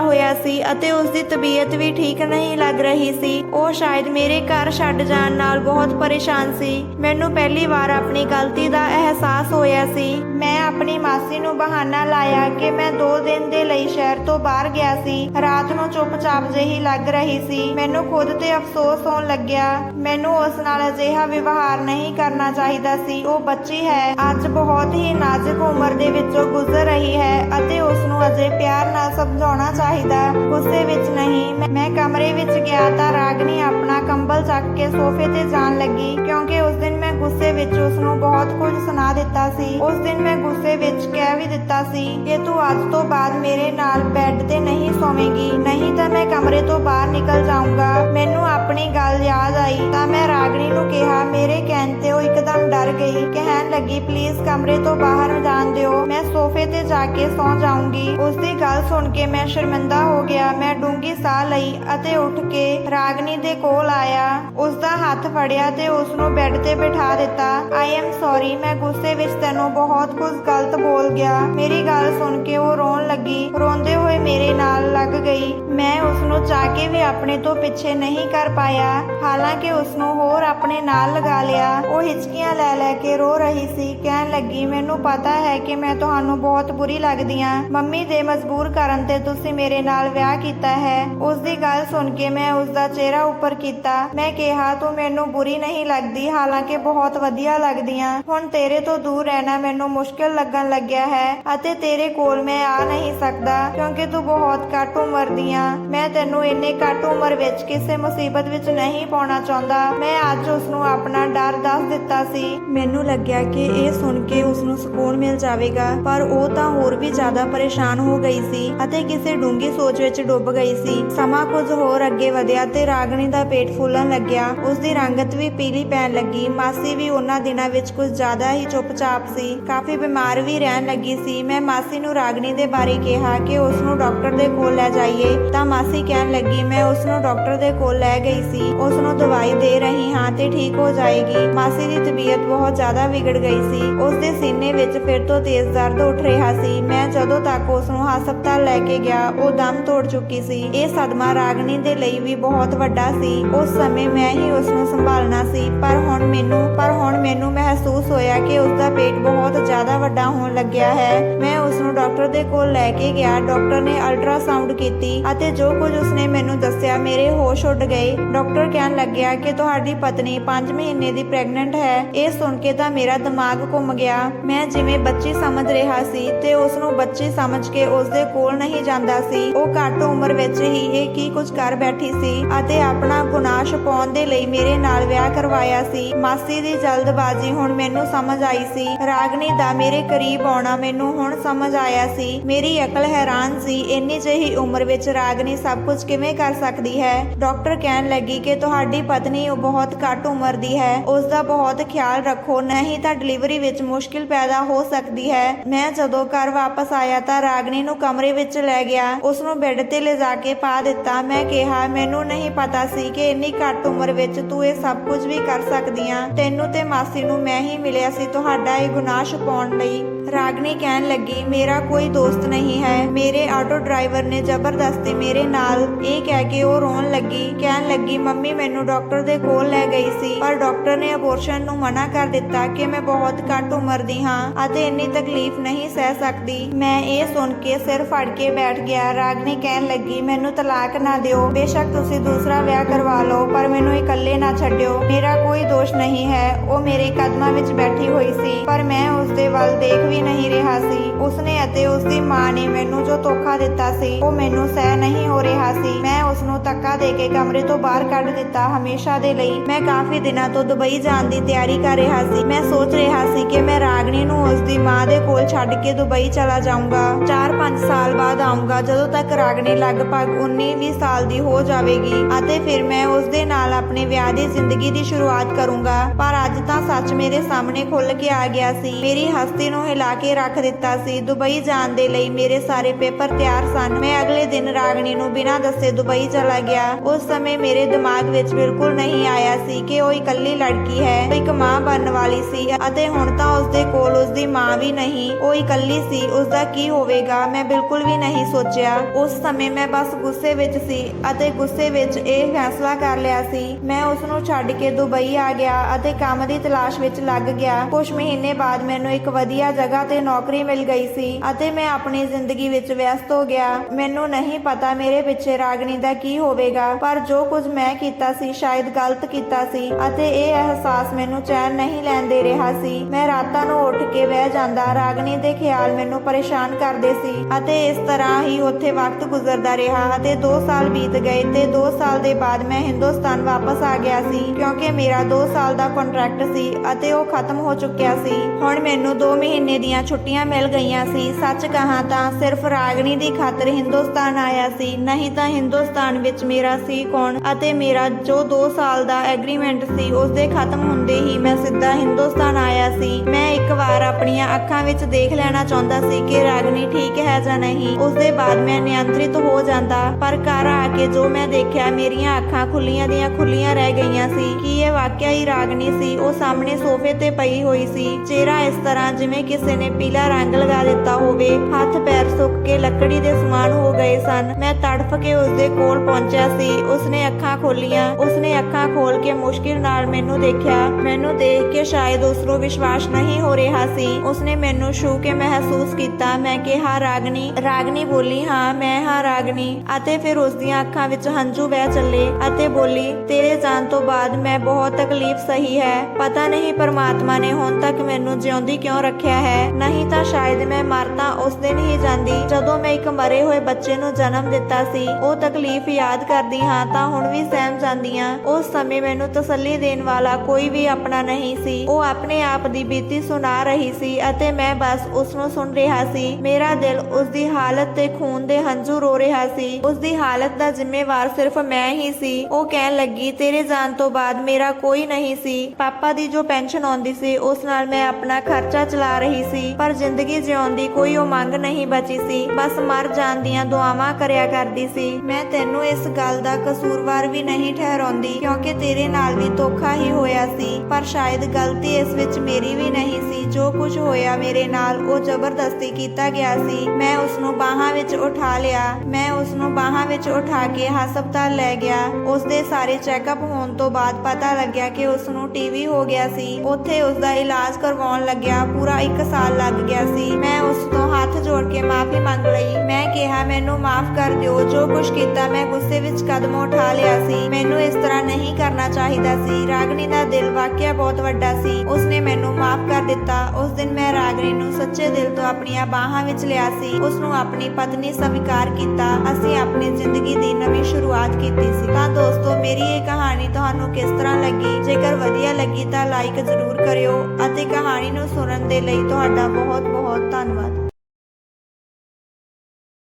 ਹੋਇਆ ਸੀ ਅਤੇ ਉਸ ਦੀ ਤਬੀਅਤ ਵੀ ਠੀਕ ਨਹੀਂ ਲੱਗ ਰਹੀ ਸੀ। ਉਹ ਸ਼ਾਇਦ ਮੇਰੇ ਘਰ ਛੱਡ ਜਾਣ ਨਾਲ ਬਹੁਤ ਪਰੇਸ਼ਾਨ ਸੀ। ਮੈਨੂੰ ਪਹਿਲੀ ਵਾਰ ਆਪਣੀ ਗਲਤੀ ਦਾ ਅਹਿਸਾਸ ਹੋਇਆ ਸੀ। ਮੈਂ ਆਪਣੀ ਮਾਸੀ ਨੂੰ ਬਹਾਨਾ ਲਾਇਆ ਕਿ ਮੈਂ 2 ਦਿਨ ਦੇ ਲਈ ਸ਼ਹਿਰ ਤੋਂ ਬਾਹਰ ਗਿਆ ਸੀ। ਰਾਤ ਨੂੰ ਚੁੱਪਚਾਪ ਜਿਹੀ ਲੱਗ ਰਹੀ ਸੀ। ਮੈਨੂੰ ਖੁਦ ਤੇ ਅਫਸੋਸ ਹੋਣ ਲੱਗਿਆ। ਮੈਨੂੰ ਉਸ ਨਾਲ ਅਜਿਹਾ ਵਿਵਹਾਰ ਨਹੀਂ ਕਰਨਾ ਚਾਹੀਦਾ ਸੀ। ਉਹ ਬੱਚੀ ਹੈ। ਅੱਜ ਬਹੁਤ ਹੀ ਨਾਜ਼ੁਕ ਉਮਰ ਦੇ ਵਿੱਚੋਂ ਗੁਜ਼ਰ ਰਹੀ ਹੈ ਅਤੇ ਉਸ ਨੂੰ ਅਜੇ ਪਿਆਰ ਨਾਲ ਸਮਝਾਉਣਾ ਚਾਹੀਦਾ। ਗੁੱਸੇ ਵਿੱਚ ਨਹੀਂ। ਮੈਂ- ਕਮਰੇ ਵਿੱਚ ਗਿਆ ਤਾਂ ਰਾਗਨੀ ਆਪਣਾ ਕੰਬਲ ਚੱਕ ਕੇ ਸੋਫੇ ਤੇ ਜਾਣ ਲੱਗੀ। ਕਿਉਂਕਿ ਉਸ ਦਿਨ ਮੈਂ ਗੁੱਸੇ ਵਿੱਚ ਉਸ ਨੂੰ ਬਹੁਤ ਕੁਝ ਸੁਣਾ ਦਿੱਤਾ ਸੀ। ਉਸ ਦਿਨ ਮੈਂ ਗੁੱਸੇ ਵਿੱਚ ਕਹਿ ਵੀ ਦਿੱਤਾ ਸੀ ਕਿ ਤੂੰ ਅੱਜ ਤੋਂ ਬਾਅਦ ਮੇਰੇ ਨਾਲ ਬੈੱਡ ਤੇ ਨਹੀਂ ਸੋਵੇਂਗੀ, ਨਹੀਂ ਤਾਂ ਮੈਂ ਕਮਰੇ ਤੋਂ ਬਾਹਰ ਨਿਕਲ ਜਾਊਂਗਾ। ਮੈਨੂੰ ਆਪਣੀ ਗੱਲ ਯਾਦ ਆਈ, ਤਾਂ ਮੈਂ ਰਾਗਣੀ ਨੂੰ ਕਿਹਾ, ਮੇਰੇ ਕਹਿਣ ਤੇ ਉਹ ਇੱਕਦਮ ਡਰ ਗਈ, ਕਹਿਣ ਲੱਗੀ, ਪਲੀਜ਼ ਕਮਰੇ ਤੋਂ ਬਾਹਰ ਜਾਣ ਦਿਓ, ਮੈਂ ਸੋਫੇ ਤੇ ਜਾ ਕੇ ਸੌ ਜਾਊਂਗੀ। ਉਸ ਦੀ ਗੱਲ ਸੁਣ ਕੇ ਮੈਂ ਸ਼ਰਮਿੰਦਾ ਹੋ ਗਿਆ, ਮੈਂ ਡੂੰਗੀ ਸਾਹ ਲਈ ਅਤੇ ਉੱਠ ਕੇ ਰਾਗਣੀ ਦੇ ਕੋਲ ਆਇਆ। ਉਸ ਦਾ ਹੱਥ ਫੜਿਆ ਤੇ ਉਸ ਨੂੰ ਬੈੱਡ ਤੇ ਬਿਠਾ ਦਿੱਤਾ। ਆਈ ਐਮ ਸੌਰੀ ਮੈਂ ਗੁੱਸੇ ਵਿੱਚ ਤੈਨੂੰ ਬਹੁਤ ਕੁਝ ਗਲਤ ਬੋਲ ਗਿਆ। ਮੇਰੀ ਗੱਲ ਸੁਣ ਕੇ ਉਹ ਰੋਣ ਲੱਗੀ। ਰੋਂਦੇ ਹੋਏ ਮੇਰੇ ਨਾਲ ਲੱਗ ਗਈ। ਮੈਂ ਉਸ ਨੂੰ ਚਾਹ ਕੇ ਵੀ ਆਪਣੇ ਤੋਂ ਪਿੱਛੇ ਨਹੀਂ ਕਰ ਪਾਇਆ। ਹਾਲਾਂਕਿ ਉਸ ਨੂੰ ਹੋਰ ਆਪਣੇ ਨਾਲ ਲਗਾ ਲਿਆ। ਉਹ ਹਿਚਕੀਆਂ ਲੈ ਲੈ ਕੇ ਰੋ ਰਹੀ ਸੀ। ਕਹਿਣ ਲੱਗੀ, ਮੈਨੂੰ ਪਤਾ ਹੈ ਕਿ ਮੈਂ ਤੁਹਾਨੂੰ ਬਹੁਤ ਬੁਰੀ ਲੱਗਦੀ ਹਾਂ ਮੰਮੀ ਦੇ ਮਜਬੂਰ ਕਰਨ ਤੇ ਤੁਸੀਂ ਮੇਰੇ ਨਾਲ ਵਿਆਹ ਕੀਤਾ ਹੈ। ਉਸ ਦੀ ਗੱਲ ਸੁਣ ਕੇ ਮੈਂ ਉਸ ਦਾ ਚਿਹਰਾ ਉੱਪਰ ਕੀਤਾ। ਮੈਂ ਕਿਹਾ, ਤੂੰ ਮੈਨੂੰ ਬੁਰੀ ਨਹੀਂ ਲੱਗਦੀ। ਹਾਲਾਂਕਿ ਬਹੁਤ ਵਧੀਆ ਲੱਗਦੀ ਆਂ। ਹੁਣ ਤੇਰੇ ਤੋਂ ਦੂਰ ਰਹਿਣਾ ਮੈਨੂੰ ਮੁਸ਼ਕਿਲ ਲੱਗਣ ਲੱਗਿਆ ਹੈ ਅਤੇ ਤੇਰੇ ਕੋਲ ਮੈਂ ਆ ਨਹੀਂ ਸਕਦਾ, ਕਿਉਂਕਿ ਤੂੰ ਬਹੁਤ ਘੱਟ ਉਮਰ ਦੀ ਮੈਂ ਤੈਨੂੰ ਇੰਨੇ ਘੱਟ ਉਮਰ ਵਿੱਚ ਕਿਸੇ ਮੁਸੀਬਤ ਵਿੱਚ ਨਹੀਂ ਪਾਉਣਾ ਚਾਹੁੰਦਾ। ਮੈਂ ਅੱਜ ਉਸ ਨੂੰ ਆਪਣਾ ਡਰ ਦੱਸ ਦਿੱਤਾ ਸੀ। ਮੈਨੂੰ ਲੱਗਿਆ ਕਿ ਇਹ ਸੁਣ ਕੇ ਉਸ ਨੂੰ ਸਕੂਨ ਮਿਲ ਜਾਵੇਗਾ, ਪਰ ਉਹ ਤਾਂ ਹੋਰ ਵੀ ਜ਼ਿਆਦਾ ਪਰੇਸ਼ਾਨ ਹੋ ਗਈ ਸੀ ਅਤੇ ਕਿਸੇ ਡੂੰਗੀ ਸੋਚ ਵਿੱਚ ਡੁੱਬ ਗਈ ਸੀ। ਸਮਾਂ ਕੁਝ ਹੋਰ ਅੱਗੇ ਵਧਿਆ ਤੇ ਰਾਗਣੀ ਦਾ ਪੇਟ ਫੁੱਲਣ ਲੱਗਿਆ। ਉਸ ਦੀ ਰੰਗਤ ਵੀ ਪੀਲੀ ਪੈਣ ਲੱਗੀ। ਮਾਸੀ ਵੀ ਉਹਨਾਂ ਦਿਨਾਂ ਵਿੱਚ ਕੁਝ ਜ਼ਿਆਦਾ ਹੀ ਚੁੱਪਚਾਪ ਸੀ। ਕਾਫੀ ਬਿਮਾਰ ਵੀ ਰਹਿਣ ਲੱਗੀ ਸੀ। ਮੈਂ ਮਾਸੀ ਨੂੰ ਰਾਗਣੀ ਦੇ ਬਾਰੇ ਕਿਹਾ ਕਿ ਉਸ ਨੂੰ ਡਾਕਟਰ ਦੇ ਕੋਲ ਲੈ ਜਾਈਏ। ਤਾਂ ਮਾਸੀ ਕਹਿਣ ਲੱਗੀ, ਮੈਂ ਉਸ ਨੂੰ ਡਾਕਟਰ ਦੇ ਕੋਲ ਲੈ ਗਈ ਸੀ। ਉਸ ਨੂੰ ਦਵਾਈ ਦੇ ਰਹੀ ਹਾਂ ਤੇ ਠੀਕ ਹੋ ਜਾਏਗੀ। ਮਾਸੀ ਦੀ ਤਬੀਅਤ ਬਹੁਤ ਜ਼ਿਆਦਾ ਵਿਗੜ ਗਈ ਸੀ। ਉਸ ਦੇ ਸੀਨੇ ਵਿੱਚ ਫਿਰ ਤੋਂ ਤੇਜ਼ ਦਰਦ ਉੱਠ ਰਿਹਾ ਸੀ। ਮੈਂ ਜਦੋਂ ਤੱਕ ਉਸ ਨੂੰ ਹਸਪਤਾਲ ਲੈ ਕੇ ਗਿਆ, ਉਹ ਦਮ ਤੋੜ ਚੁੱਕੀ ਸੀ। ਇਹ ਸਦਮਾ ਰਾਗਣੀ ਦੇ ਲਈ ਵੀ ਬਹੁਤ ਵੱਡਾ ਸੀ। ਉਸ ਸਮੇਂ ਮੈਂ ਹੀ ਉਸ ਨੂੰ ਸੰਭਾਲਣਾ ਸੀ। ਪਰ ਹੁਣ ਮੈਨੂੰ, ਪਰ ਹੁਣ ਮੈਨੂੰ ਮਹਿਸੂਸ ਹੋਇਆ ਕਿ ਉਸ ਦਾ ਪੇਟ ਬਹੁਤ ਜ਼ਿਆਦਾ ਵੱਡਾ ਹੋਣ ਲੱਗਿਆ ਹੈ। ਮੈਂ ਉਸ ਨੂੰ ਡਾਕਟਰ ਦੇ ਕੋਲ ਲੈ ਕੇ ਗਿਆ। ਡਾਕਟਰ ਨੇ ਅਲਟਰਾਸਾਊਂਡ ਕੀਤੀ ਅਤੇ ਜੋ ਕੁਝ ਉਸਨੇ ਮੈਨੂੰ ਦੱਸਿਆ, ਮੇਰੇ ਹੋਸ਼ ਉੱਡ ਗਏ। ਡਾਕਟਰ ਕਹਿਣ ਲੱਗਿਆ ਕਿ ਤੁਹਾਡੀ ਪਤਨੀ 5 ਮਹੀਨੇ ਦੀ ਪ੍ਰੈਗਨੈਂਟ ਹੈ। ਇਹ ਸੁਣ ਕੇ ਤਾਂ ਮੇਰਾ ਦਿਮਾਗ ਘੁੰਮ ਗਿਆ। ਮੈਂ ਜਿਵੇਂ ਬੱਚੀ ਸਮਝ ਰਿਹਾ ਸੀ ਤੇ ਉਸ ਨੂੰ ਬੱਚੀ ਸਮਝ ਕੇ ਉਸ ਦੇ ਕੋਲ ਨਹੀਂ ਜਾਂਦਾ ਸੀ। ਉਹ ਘੱਟ ਉਮਰ ਵਿੱਚ ਹੀ ਇਹ ਕੀ ਕੁਝ ਕਰ ਬੈਠੀ ਸੀ ਅਤੇ ਆਪਣਾ ਗੁਨਾਹ ਛੁਪਾਉਣ ਦੇ ਲਈ ਮੇਰੇ ਨਾਲ ਵਿਆਹ ਕਰਵਾਇਆ ਸੀ। ਮਾਸੀ ਦੀ ਜਲਦਬਾਜ਼ੀ ਹੁਣ ਮੈਨੂੰ ਸਮਝ ਆਈ ਸੀ। ਰਾਗਨੀ ਦਾ ਮੇਰੇ ਕਰੀਬ ਆਉਣਾ ਮੈਨੂੰ ਹੁਣ ਸਮਝ ਆਇਆ ਸੀ। ਮੇਰੀ ਅਕਲ ਹੈਰਾਨ ਸੀ, ਇੰਨੀ ਜਿਹੀ ਉਮਰ ਵਿੱਚ ਰਾਗਨੀ ਸਭ ਕੁਝ ਕਿਵੇਂ ਕਰ ਸਕਦੀ ਹੈ? ਡਾਕਟਰ ਕਹਿਣ ਲੱਗੀ ਕਿ ਤੁਹਾਡੀ ਪਤਨੀ ਉਹ ਬਹੁਤ ਘੱਟ ਉਮਰ ਦੀ ਹੈ। ਉਸ ਦਾ ਬਹੁਤ ਖਿਆਲ ਰੱਖੋ, ਨਹੀਂ ਤਾਂ ਡਿਲੀਵਰੀ ਵਿੱਚ ਮੁਸ਼ਕਿਲ ਪੈਦਾ ਹੋ ਸਕਦੀ ਹੈ। ਮੈਂ ਜਦੋਂ ਘਰ ਵਾਪਸ ਆਇਆ ਤਾਂ ਰਾਗਨੀ ਨੂੰ ਕਮਰੇ ਵਿੱਚ ਲੈ ਗਿਆ। ਉਸ ਨੂੰ ਬੈੱਡ ਤੇ ਲਿਜਾ ਕੇ ਪਾ ਦਿੱਤਾ। ਮੈਂ ਕਿਹਾ, ਮੈਨੂੰ ਨਹੀਂ ਪਤਾ ਸੀ ਕਿ ਇੰਨੀ ਘੱਟ ਉਮਰ ਵਿੱਚ ਤੂੰ ਇਹ ਸਭ ਕੁਝ ਵੀ ਕਰ ਸਕਦੀ ਆ। ਤੈਨੂੰ ਤੇ ਮਾਸੀ ਨੂੰ ਮੈਂ ਹੀ ਮਿਲਿਆ ਸੀ। ਤੁਹਾਡਾ ਇਹ ਗੁਨਾਹ ਛੁਪਾਉਣ ਲਈ ਰਾਗਨੀ ਕਹਿਣ ਲੱਗੀ, ਮੇਰਾ ਕੋਈ ਦੋਸਤ ਨਹੀਂ ਹੈ। ਮੇਰੇ ਆਟੋ ਡਰਾਈਵਰ ਨੇ ਜ਼ਬਰਦਸਤੀ ਮੇਰੇ ਨਾਲ ਇਹ ਕਹਿ ਕੇ ਉਹ ਰੋਣ ਲੱਗੀ। ਕਹਿਣ ਲੱਗੀ, ਮੰਮੀ, ਮੈਨੂੰ ਡਾਕਟਰ ਦੇ ਕੋਲ ਲੈ ਗਈ ਸੀ, ਪਰ ਡਾਕਟਰ ਨੇ ਅਬੋਰਸ਼ਨ ਨੂੰ ਮਨਾ ਕਰ ਦਿੱਤਾ ਕਿ ਮੈਂ ਬਹੁਤ ਘੱਟ ਉਮਰ ਦੀ ਹਾਂ ਅਤੇ ਇੰਨੀ ਤਕਲੀਫ ਨਹੀਂ ਸਹਿ ਸਕਦੀ। ਮੈਂ ਇਹ ਸੁਣ ਕੇ ਸਿਰ ਫੜ ਕੇ ਬੈਠ ਗਿਆ। ਰਾਗਨੀ ਕਹਿਣ ਲੱਗੀ, ਮੈਨੂੰ ਤਲਾਕ ਨਾ ਦਿਓ। ਬੇਸ਼ੱਕ ਤੁਸੀਂ ਦੂਸਰਾ ਵਿਆਹ ਕਰਵਾ ਲਓ, ਪਰ ਮੈਨੂੰ ਇਕੱਲੇ ਨਾ ਛੱਡਿਓ। ਮੇਰਾ ਕੋਈ ਦੋਸ਼ ਨਹੀਂ ਹੈ। ਉਹ ਮੇਰੇ ਕਦਮਾਂ ਵਿੱਚ ਬੈਠੀ ਹੋਈ ਸੀ, ਪਰ ਮੈਂ ਉਸ ਦੇ ਵੱਲ ਦੇਖ ਵੀ ਨਹੀਂ ਰਿਹਾ ਸੀ। ਉਸਨੇ ਅਤੇ ਉਸਦੀ ਮਾਂ ਨੇ ਮੈਨੂੰ ਜੋ ਧੋਖਾ ਦਿੱਤਾ ਸੀ, ਉਹ ਮੈਨੂੰ ਸਹਿ ਨਹੀਂ ਹੋ ਰਿਹਾ ਸੀ। ਮੈਂ ਉਸ ਨੂੰ ਧੱਕਾ ਦੇ ਕੇ ਕਮਰੇ ਤੋਂ ਬਾਹਰ ਕੱਢ ਦਿੱਤਾ ਹਮੇਸ਼ਾ ਦੇ ਲਈ। ਮੈਂ ਕਾਫੀ ਦਿਨਾਂ ਤੋਂ ਦੁਬਈ ਜਾਣ ਦੀ ਤਿਆਰੀ ਕਰ ਰਿਹਾ ਸੀ। ਮੈਂ ਸੋਚ ਰਿਹਾ ਸੀ ਕਿ ਮੈਂ ਰਾਗਣੀ ਨੂੰ ਉਸ ਮਾਂ ਦੇ ਕੋਲ ਛੱਡ ਕੇ ਦੁਬਈ ਚਲਾ ਜਾਊਂਗਾ। 4-5 ਸਾਲ ਬਾਅਦ ਆਊਂਗਾ, ਜਦੋਂ ਤੱਕ ਰਾਗਣੀ ਲਗਭਗ 19-20 ਸਾਲ ਦੀ ਹੋ ਜਾਵੇਗੀ ਅਤੇ ਫਿਰ ਮੈਂ ਉਸ ਦੇ ਨਾਲ ਆਪਣੇ ਵਿਆਹ ਦੀ ਜ਼ਿੰਦਗੀ ਦੀ ਸ਼ੁਰੂਆਤ ਕਰੂੰਗਾ। ਪਰ ਅੱਜ ਤਾਂ ਸੱਚ ਮੇਰੇ ਸਾਹਮਣੇ ਖੁੱਲ ਕੇ ਆ ਗਿਆ ਸੀ। ਮੇਰੀ ਹਸਤੀ ਨੂੰ ਹਿਲਾ ਕੇ ਰੱਖ ਦਿੱਤਾ ਸੀ। ਦੁਬਈ ਜਾਣ ਦੇ ਲਈ ਮੇਰੇ ਸਾਰੇ ਪੇਪਰ ਤਿਆਰ ਸਨ। ਮੈਂ ਅਗਲੇ ਦਿਨ ਰਾਗਣੀ ਨੂੰ ਬਿਨਾਂ ਦੱਸੇ ਦੁਬਈ ਚਲਾ ਗਿਆ। ਉਸ ਸਮੇਂ ਮੇਰੇ ਦਿਮਾਗ ਵਿੱਚ ਬਿਲਕੁਲ ਨਹੀਂ ਆਇਆ ਸੀ ਕਿ ਉਹ ਇਕੱਲੀ ਲੜਕੀ ਹੈ ਇੱਕ ਮਾਂ ਬਣਨ ਵਾਲੀ ਸੀ ਅਤੇ ਹੁਣ ਤਾਂ ਉਸ ਦੇ ਕੋਲ ਉਸ ਦੀ ਮਾਂ ਵੀ ਨਹੀਂ, ਉਹ ਇਕੱਲੀ ਸੀ। ਉਸ ਦਾ ਕੀ ਹੋਵੇਗਾ? ਮੈਂ ਬਿਲਕੁਲ ਵੀ ਨਹੀਂ ਸੋਚਿਆ। ਉਸ ਸਮੇਂ ਮੈਂ ਬਸ ਗੁੱਸੇ ਵਿੱਚ ਸੀ ਅਤੇ ਗੁੱਸੇ ਵਿੱਚ ਇਹ ਫੈਸਲਾ ਕਰ ਲਿਆ ਸੀ। ਮੈਂ ਉਸ ਨੂੰ ਛੱਡ ਕੇ ਦੁਬਈ ਆ ਗਿਆ ਅਤੇ ਕੰਮ ਦੀ ਤਲਾਸ਼ ਵਿੱਚ ਲੱਗ ਗਿਆ। ਕੁਝ ਮਹੀਨੇ ਬਾਅਦ ਮੈਨੂੰ ਇੱਕ ਵਧੀਆ ਜਗ੍ਹਾ ਤੇ ਨੌਕਰੀ ਮਿਲ ਗਈ ਸੀ ਅਤੇ ਮੈਂ ਆਪਣੀ ਜ਼ਿੰਦਗੀ ਵਿੱਚ ਵਿਅਸਤ ਹੋ ਗਿਆ। ਮੈਨੂੰ ਨਹੀਂ ਪਤਾ ਮੇਰੇ ਪਿੱਛੇ ਰਾਗਣੀ ਦਾ ਕੀ ਹੋਵੇਗਾ, ਪਰ ਜੋ ਕੁਝ ਮੈਂ ਕੀਤਾ ਸੀ ਸ਼ਾਇਦ ਗਲਤ ਕੀਤਾ ਸੀ ਅਤੇ ਇਹ ਅਹਿਸਾਸ ਮੈਨੂੰ ਚੈਨ ਨਹੀਂ ਲੈਣ ਦੇ ਰਿਹਾ ਸੀ। ਮੈਂ ਰਾਤਾਂ ਨੂੰ ਉੱਠ ਕੇ ਬਹਿ ਜਾਂਦਾ, ਰਾਗਣੀ ਦੇ ਖਿਆਲ ਮੈਨੂੰ ਪਰੇਸ਼ਾਨ ਕਰਦੇ ਸੀ ਅਤੇ ਇਸ ਤਰ੍ਹਾਂ ਹੀ ਉੱਥੇ ਵਕਤ ਗੁਜ਼ਰਦਾ ਰਿਹਾ ਅਤੇ 2 ਸਾਲ ਬੀਤ ਗਏ ਤੇ 2 ਸਾਲ ਦੇ ਬਾਅਦ ਮੈਂ ਹਿੰਦੁਸਤਾਨ ਵਾਪਸ ਆ ਗਿਆ ਸੀ ਕਿਉਂਕਿ ਮੇਰਾ 2 ਸਾਲ ਦਾ ਕੰਟਰੈਕਟ ਸੀ ਅਤੇ ਉਹ ਖਤਮ ਹੋ ਚੁੱਕਿਆ ਸੀ। ਹੁਣ ਮੈਨੂੰ 2 ਮਹੀਨੇ ਦੀਆਂ ਛੁੱਟੀਆਂ ਮਿਲ ਗਈਆਂ ਸੀ। ਸੱਚ ਕਹਾਂ ਤਾਂ ਸਿਰਫ ਰਾਗਣੀ ਦੀ ਖਾਤਰ ਹਿੰਦੁਸਤਾਨ ਆਇਆ ਸੀ। ਨਹੀਂ ਤਾਂ ਹਿੰਦੁਸਤਾਨ ਵਿੱਚ ਮੇਰਾ ਸੀ ਕੌਣ ਅਤੇ ਮੇਰਾ ਜੋ 2 ਸਾਲ ਦਾ ਐਗਰੀਮੈਂਟ ਸੀ ਉਸ ਦੇ ਖਤਮ ਹੁੰਦੇ ਹੀ ਮੈਂ ਸਿੱਧਾ ਹਿੰਦੁਸਤਾਨ ਆਇਆ ਸੀ। ਮੈਂ ਇੱਕ ਵਾਰ ਆਪਣੀਆਂ ਅੱਖਾਂ ਵਿੱਚ ਦੇਖ ਲੈਣਾ ਚਾਹੁੰਦਾ ਸੀ ਕਿ ਰਾਗਣੀ ਠੀਕ ਹੈ ਜਾਂ ਨਹੀਂ। ਉਸ ਦੇ ਬਾਅਦ ਮੈਂ ਨਿਯੰਤਰਿਤ ਹੋ ਜਾਂਦਾ, ਪਰ ਘਰ ਆ ਕੇ ਜੋ ਮੈਂ ਦੇਖਿਆ, ਮੇਰੀਆਂ ਅੱਖਾਂ ਖੁੱਲੀਆਂ ਦੀਆਂ ਖੁੱਲੀਆਂ ਰਹਿ ਗਈਆਂ ਸੀ। ਕਿ ਇਹ ਵਾਕਿਆ ਹੀ ਰਾਗਣੀ ਸੀ? ਉਹ ਸਾਹਮਣੇ ਸੋਫੇ ਤੇ ਪਈ ਹੋਈ ਸੀ। ਚਿਹਰਾ ਇਸ ਤਰ੍ਹਾਂ ਜਿਵੇਂ ਕਿਸੇ ਨੇ ਪੀਲਾ ਰੰਗ ਲਗਾ ਦਿੱਤਾ ਹੋਵੇ, ਹੱਥ ਪੈਰ ਸੁੱਕ ਕੇ ਲੱਕੜੀ ਦੇ ਸਮਾਨ ਹੋ ਗਏ ਸਨ। ਮੈਂ ਤੜਫ ਕੇ ਉਸ ਦੇ ਕੋਲ ਪਹੁੰਚਿਆ ਸੀ। ਉਸਨੇ ਅੱਖਾਂ ਖੋਲੀਆਂ। ਉਸਨੇ ਅੱਖਾਂ ਖੋਲ ਕੇ ਮੁਸ਼ਕਿਲ ਨਾਲ ਮੈਨੂੰ ਦੇਖਿਆ। ਮੈਨੂੰ ਦੇਖ ਕੇ ਸ਼ਾਇਦ ਉਸ ਨੂੰ ਵਿਸ਼ਵਾਸ ਨਹੀਂ ਹੋ ਰਿਹਾ ਸੀ। ਉਸਨੇ ਮੈਨੂੰ ਛੂ ਕੇ ਮਹਿਸੂਸ ਕੀਤਾ। ਮੈਂ ਕਿਹਾ, ਰਾਗਨੀ ਰਾਗਨੀ ਬੋਲੀ, ਹਾਂ, ਮੈਂ, ਹਾਂ, ਰਾਗਨੀ। ਅਤੇ ਫਿਰ ਉਸ ਦੀਆਂ ਅੱਖਾਂ ਵਿੱਚ ਹੰਝੂ ਵਹਿ ਚੱਲੇ ਅਤੇ ਬੋਲੀ, ਤੇਰੇ ਜਾਣ ਤੋਂ ਬਾਅਦ ਮੈਂ ਬਹੁਤ ਤਕਲੀਫ ਸਹੀ ਹੈ। ਪਤਾ ਨਹੀਂ ਪਰਮਾਤਮਾ ਨੇ ਹੁਣ ਤੱਕ ਮੈਨੂੰ ਜਿਉਂਦੀ ਕਿਉਂ ਰੱਖਿਆ ਹੈ? ਨਹੀਂ ਤਾਂ ਸ਼ਾਇਦ ਮੈਂ ਮਰ ਤਾਂ ਉਸ ਦਿਨ ਹੀ ਜਾਂਦੀ। ਜਦੋਂ ਮੈਂ ਇੱਕ ਮਰੇ ਹੋਏ ਬੱਚੇ ਨੂੰ ਜਨਮ ਦਿੱਤਾ ਸੀ, ਉਹ ਤਕਲੀਫ ਯਾਦ ਕਰਦੀ ਹਾਂ ਤਾਂ ਹੁਣ ਵੀ ਸਹਿਮ ਜਾਂਦੀ ਹਾਂ ਉਸ ਸਮੇਂ ਮੈਨੂੰ ਤਸੱਲੀ ਦੇਣ ਵਾਲਾ ਕੋਈ ਵੀ ਆਪਣਾ ਨਹੀਂ ਸੀ। ਉਹ ਆਪਣੇ ਆਪ ਦੀ ਬੀਤੀ ਸੁਣਾ ਰਹੀ ਸੀ ਅਤੇ ਮੈਂ ਬਸ ਉਸ ਨੂੰ ਸੁਣ ਰਿਹਾ ਸੀ। ਮੇਰਾ ਦਿਲ ਉਸ ਦੀ ਹਾਲਤ ਤੇ ਖੂਨ ਦੇ ਹੰਝੂ ਰੋ ਰਿਹਾ ਸੀ। ਉਸ ਦੀ ਹਾਲਤ ਦਾ ਜ਼ਿੰਮੇਵਾਰ ਸਿਰਫ ਮੈਂ ਹੀ ਸੀ। ਉਹ ਕਹਿਣ ਲੱਗੀ, ਤੇਰੇ ਜਾਣ ਤੋਂ ਬਾਅਦ ਮੇਰਾ ਕੋਈ ਨਹੀਂ ਸੀ। ਪਾਪਾ ਦੀ ਜੋ ਪੈਨਸ਼ਨ ਆਉਂਦੀ ਸੀ, ਉਸ ਨਾਲ ਮੈਂ ਆਪਣਾ ਖਰਚਾ ਚਲਾ ਰਹੀ ਸੀ ਪਰ ਜ਼ਿੰਦਗੀ ਜਿਉਣ ਦੀ ਕੋਈ ਉਮੰਗ ਨਹੀਂ ਬਚੀ ਸੀ। ਬਸ ਮਰ ਜਾਣ ਦੀਆਂ ਦੁਆਵਾਂ ਕਰਿਆ ਕਰਦੀ ਸੀ। ਮੈਂ ਤੈਨੂੰ ਇਸ ਗੱਲ ਦਾ ਕਸੂਰਵਾਰ ਵੀ ਨਹੀਂ ਠਹਿਰਾਉਂਦੀ, ਕਿਉਂਕਿ ਤੇਰੇ ਨਾਲ ਵੀ ਧੋਖਾ ਹੀ ਹੋਇਆ ਸੀ। ਪਰ ਸ਼ਾਇਦ ਗਲਤੀ ਇਸ ਵਿੱਚ ਮੇਰੀ ਵੀ ਨਹੀਂ ਸੀ। ਜੋ ਕੁਝ ਹੋਇਆ ਮੇਰੇ ਨਾਲ, ਉਹ ਜ਼ਬਰਦਸਤੀ ਕੀਤਾ ਗਿਆ ਸੀ। ਮੈਂ ਉਸ ਨੂੰ ਬਾਹਾਂ ਵਿੱਚ ਉਠਾ ਲਿਆ। ਮੈਂ ਉਸ ਨੂੰ ਬਾਹਾਂ ਵਿੱਚ ਉਠਾ ਕੇ ਹਸਪਤਾਲ ਲੈ ਗਿਆ। ਉਸ ਦੇ ਸਾਰੇ ਚੈੱਕਅਪ ਹੋਣ ਤੋਂ ਬਾਅਦ ਪਤਾ ਲੱਗਿਆ ਕਿ ਉਸ ਨੂੰ ਟੀਵੀ ਹੋ ਗਿਆ ਸੀ। ਉੱਥੇ ਉਸ ਦਾ ਇਲਾਜ ਕਰਵਾਉਣ ਲੱਗਿਆ। ਪੂਰਾ 1 ਸਾਲ ਲੱਗ ਗਿਆ ਸੀ। ਮੈਂ ਉਸ ਤੋਂ ਹੱਥ ਜੋੜ ਕੇ ਮਾਫੀ ਮੰਗ ਲਈ। ਮੈਂ ਕਿਹਾ, ਮੈਨੂੰ ਮਾਫ ਕਰ ਦਿਓ। ਜੋ ਕੁਝ ਕੀਤਾ, ਮੈਂ ਗੁੱਸੇ ਵਿੱਚ ਕਦਮ ਉਠਾ ਲਿਆ ਸੀ। ਮੈਨੂੰ ਇਸ ਤਰ੍ਹਾਂ ਨਹੀਂ ਕਰਨਾ ਚਾਹੀਦਾ ਸੀ। ਰਾਗਣੀ ਦਾ ਦਿਲ ਵਾਕਿਆ ਬਹੁਤ ਵੱਡਾ ਸੀ। ਉਸਨੇ ਮੈਨੂੰ ਮਾਫ ਕਰ ਦਿੱਤਾ। ਉਸ ਦਿਨ ਮੈਂ ਰਾਗਣੀ ਨੂੰ ਸੱਚੇ ਦਿਲ ਤੋਂ ਆਪਣੀਆਂ ਬਾਹਾਂ ਵਿੱਚ ਲਿਆ ਸੀ। ਉਸ ਨੂੰ ਆਪਣੀ ਪਤਨੀ ਸਵੀਕਾਰ ਕੀਤਾ। ਅਸੀਂ ਆਪਣੀ ਜ਼ਿੰਦਗੀ ਦੀ ਨਵੀਂ ਸ਼ੁਰੂਆਤ ਕੀਤੀ ਸੀ। ਤਾਂ ਦੋਸਤੋ, ਮੇਰੀ ਇਹ ਕਹਾਣੀ ਤੁਹਾਨੂੰ ਕਿਸ ਤਰ੍ਹਾਂ ਲੱਗੀ? ਜੇਕਰ ਵਧੀਆ ਵਧੀਆ ਲੱਗੀ ਤਾਂ ਲਾਈਕ ਜ਼ਰੂਰ ਕਰਿਓ ਅਤੇ ਕਹਾਣੀ ਨੂੰ ਸੁਣਨ ਦੇ ਲਈ ਤੁਹਾਡਾ ਬਹੁਤ ਬਹੁਤ ਧੰਨਵਾਦ।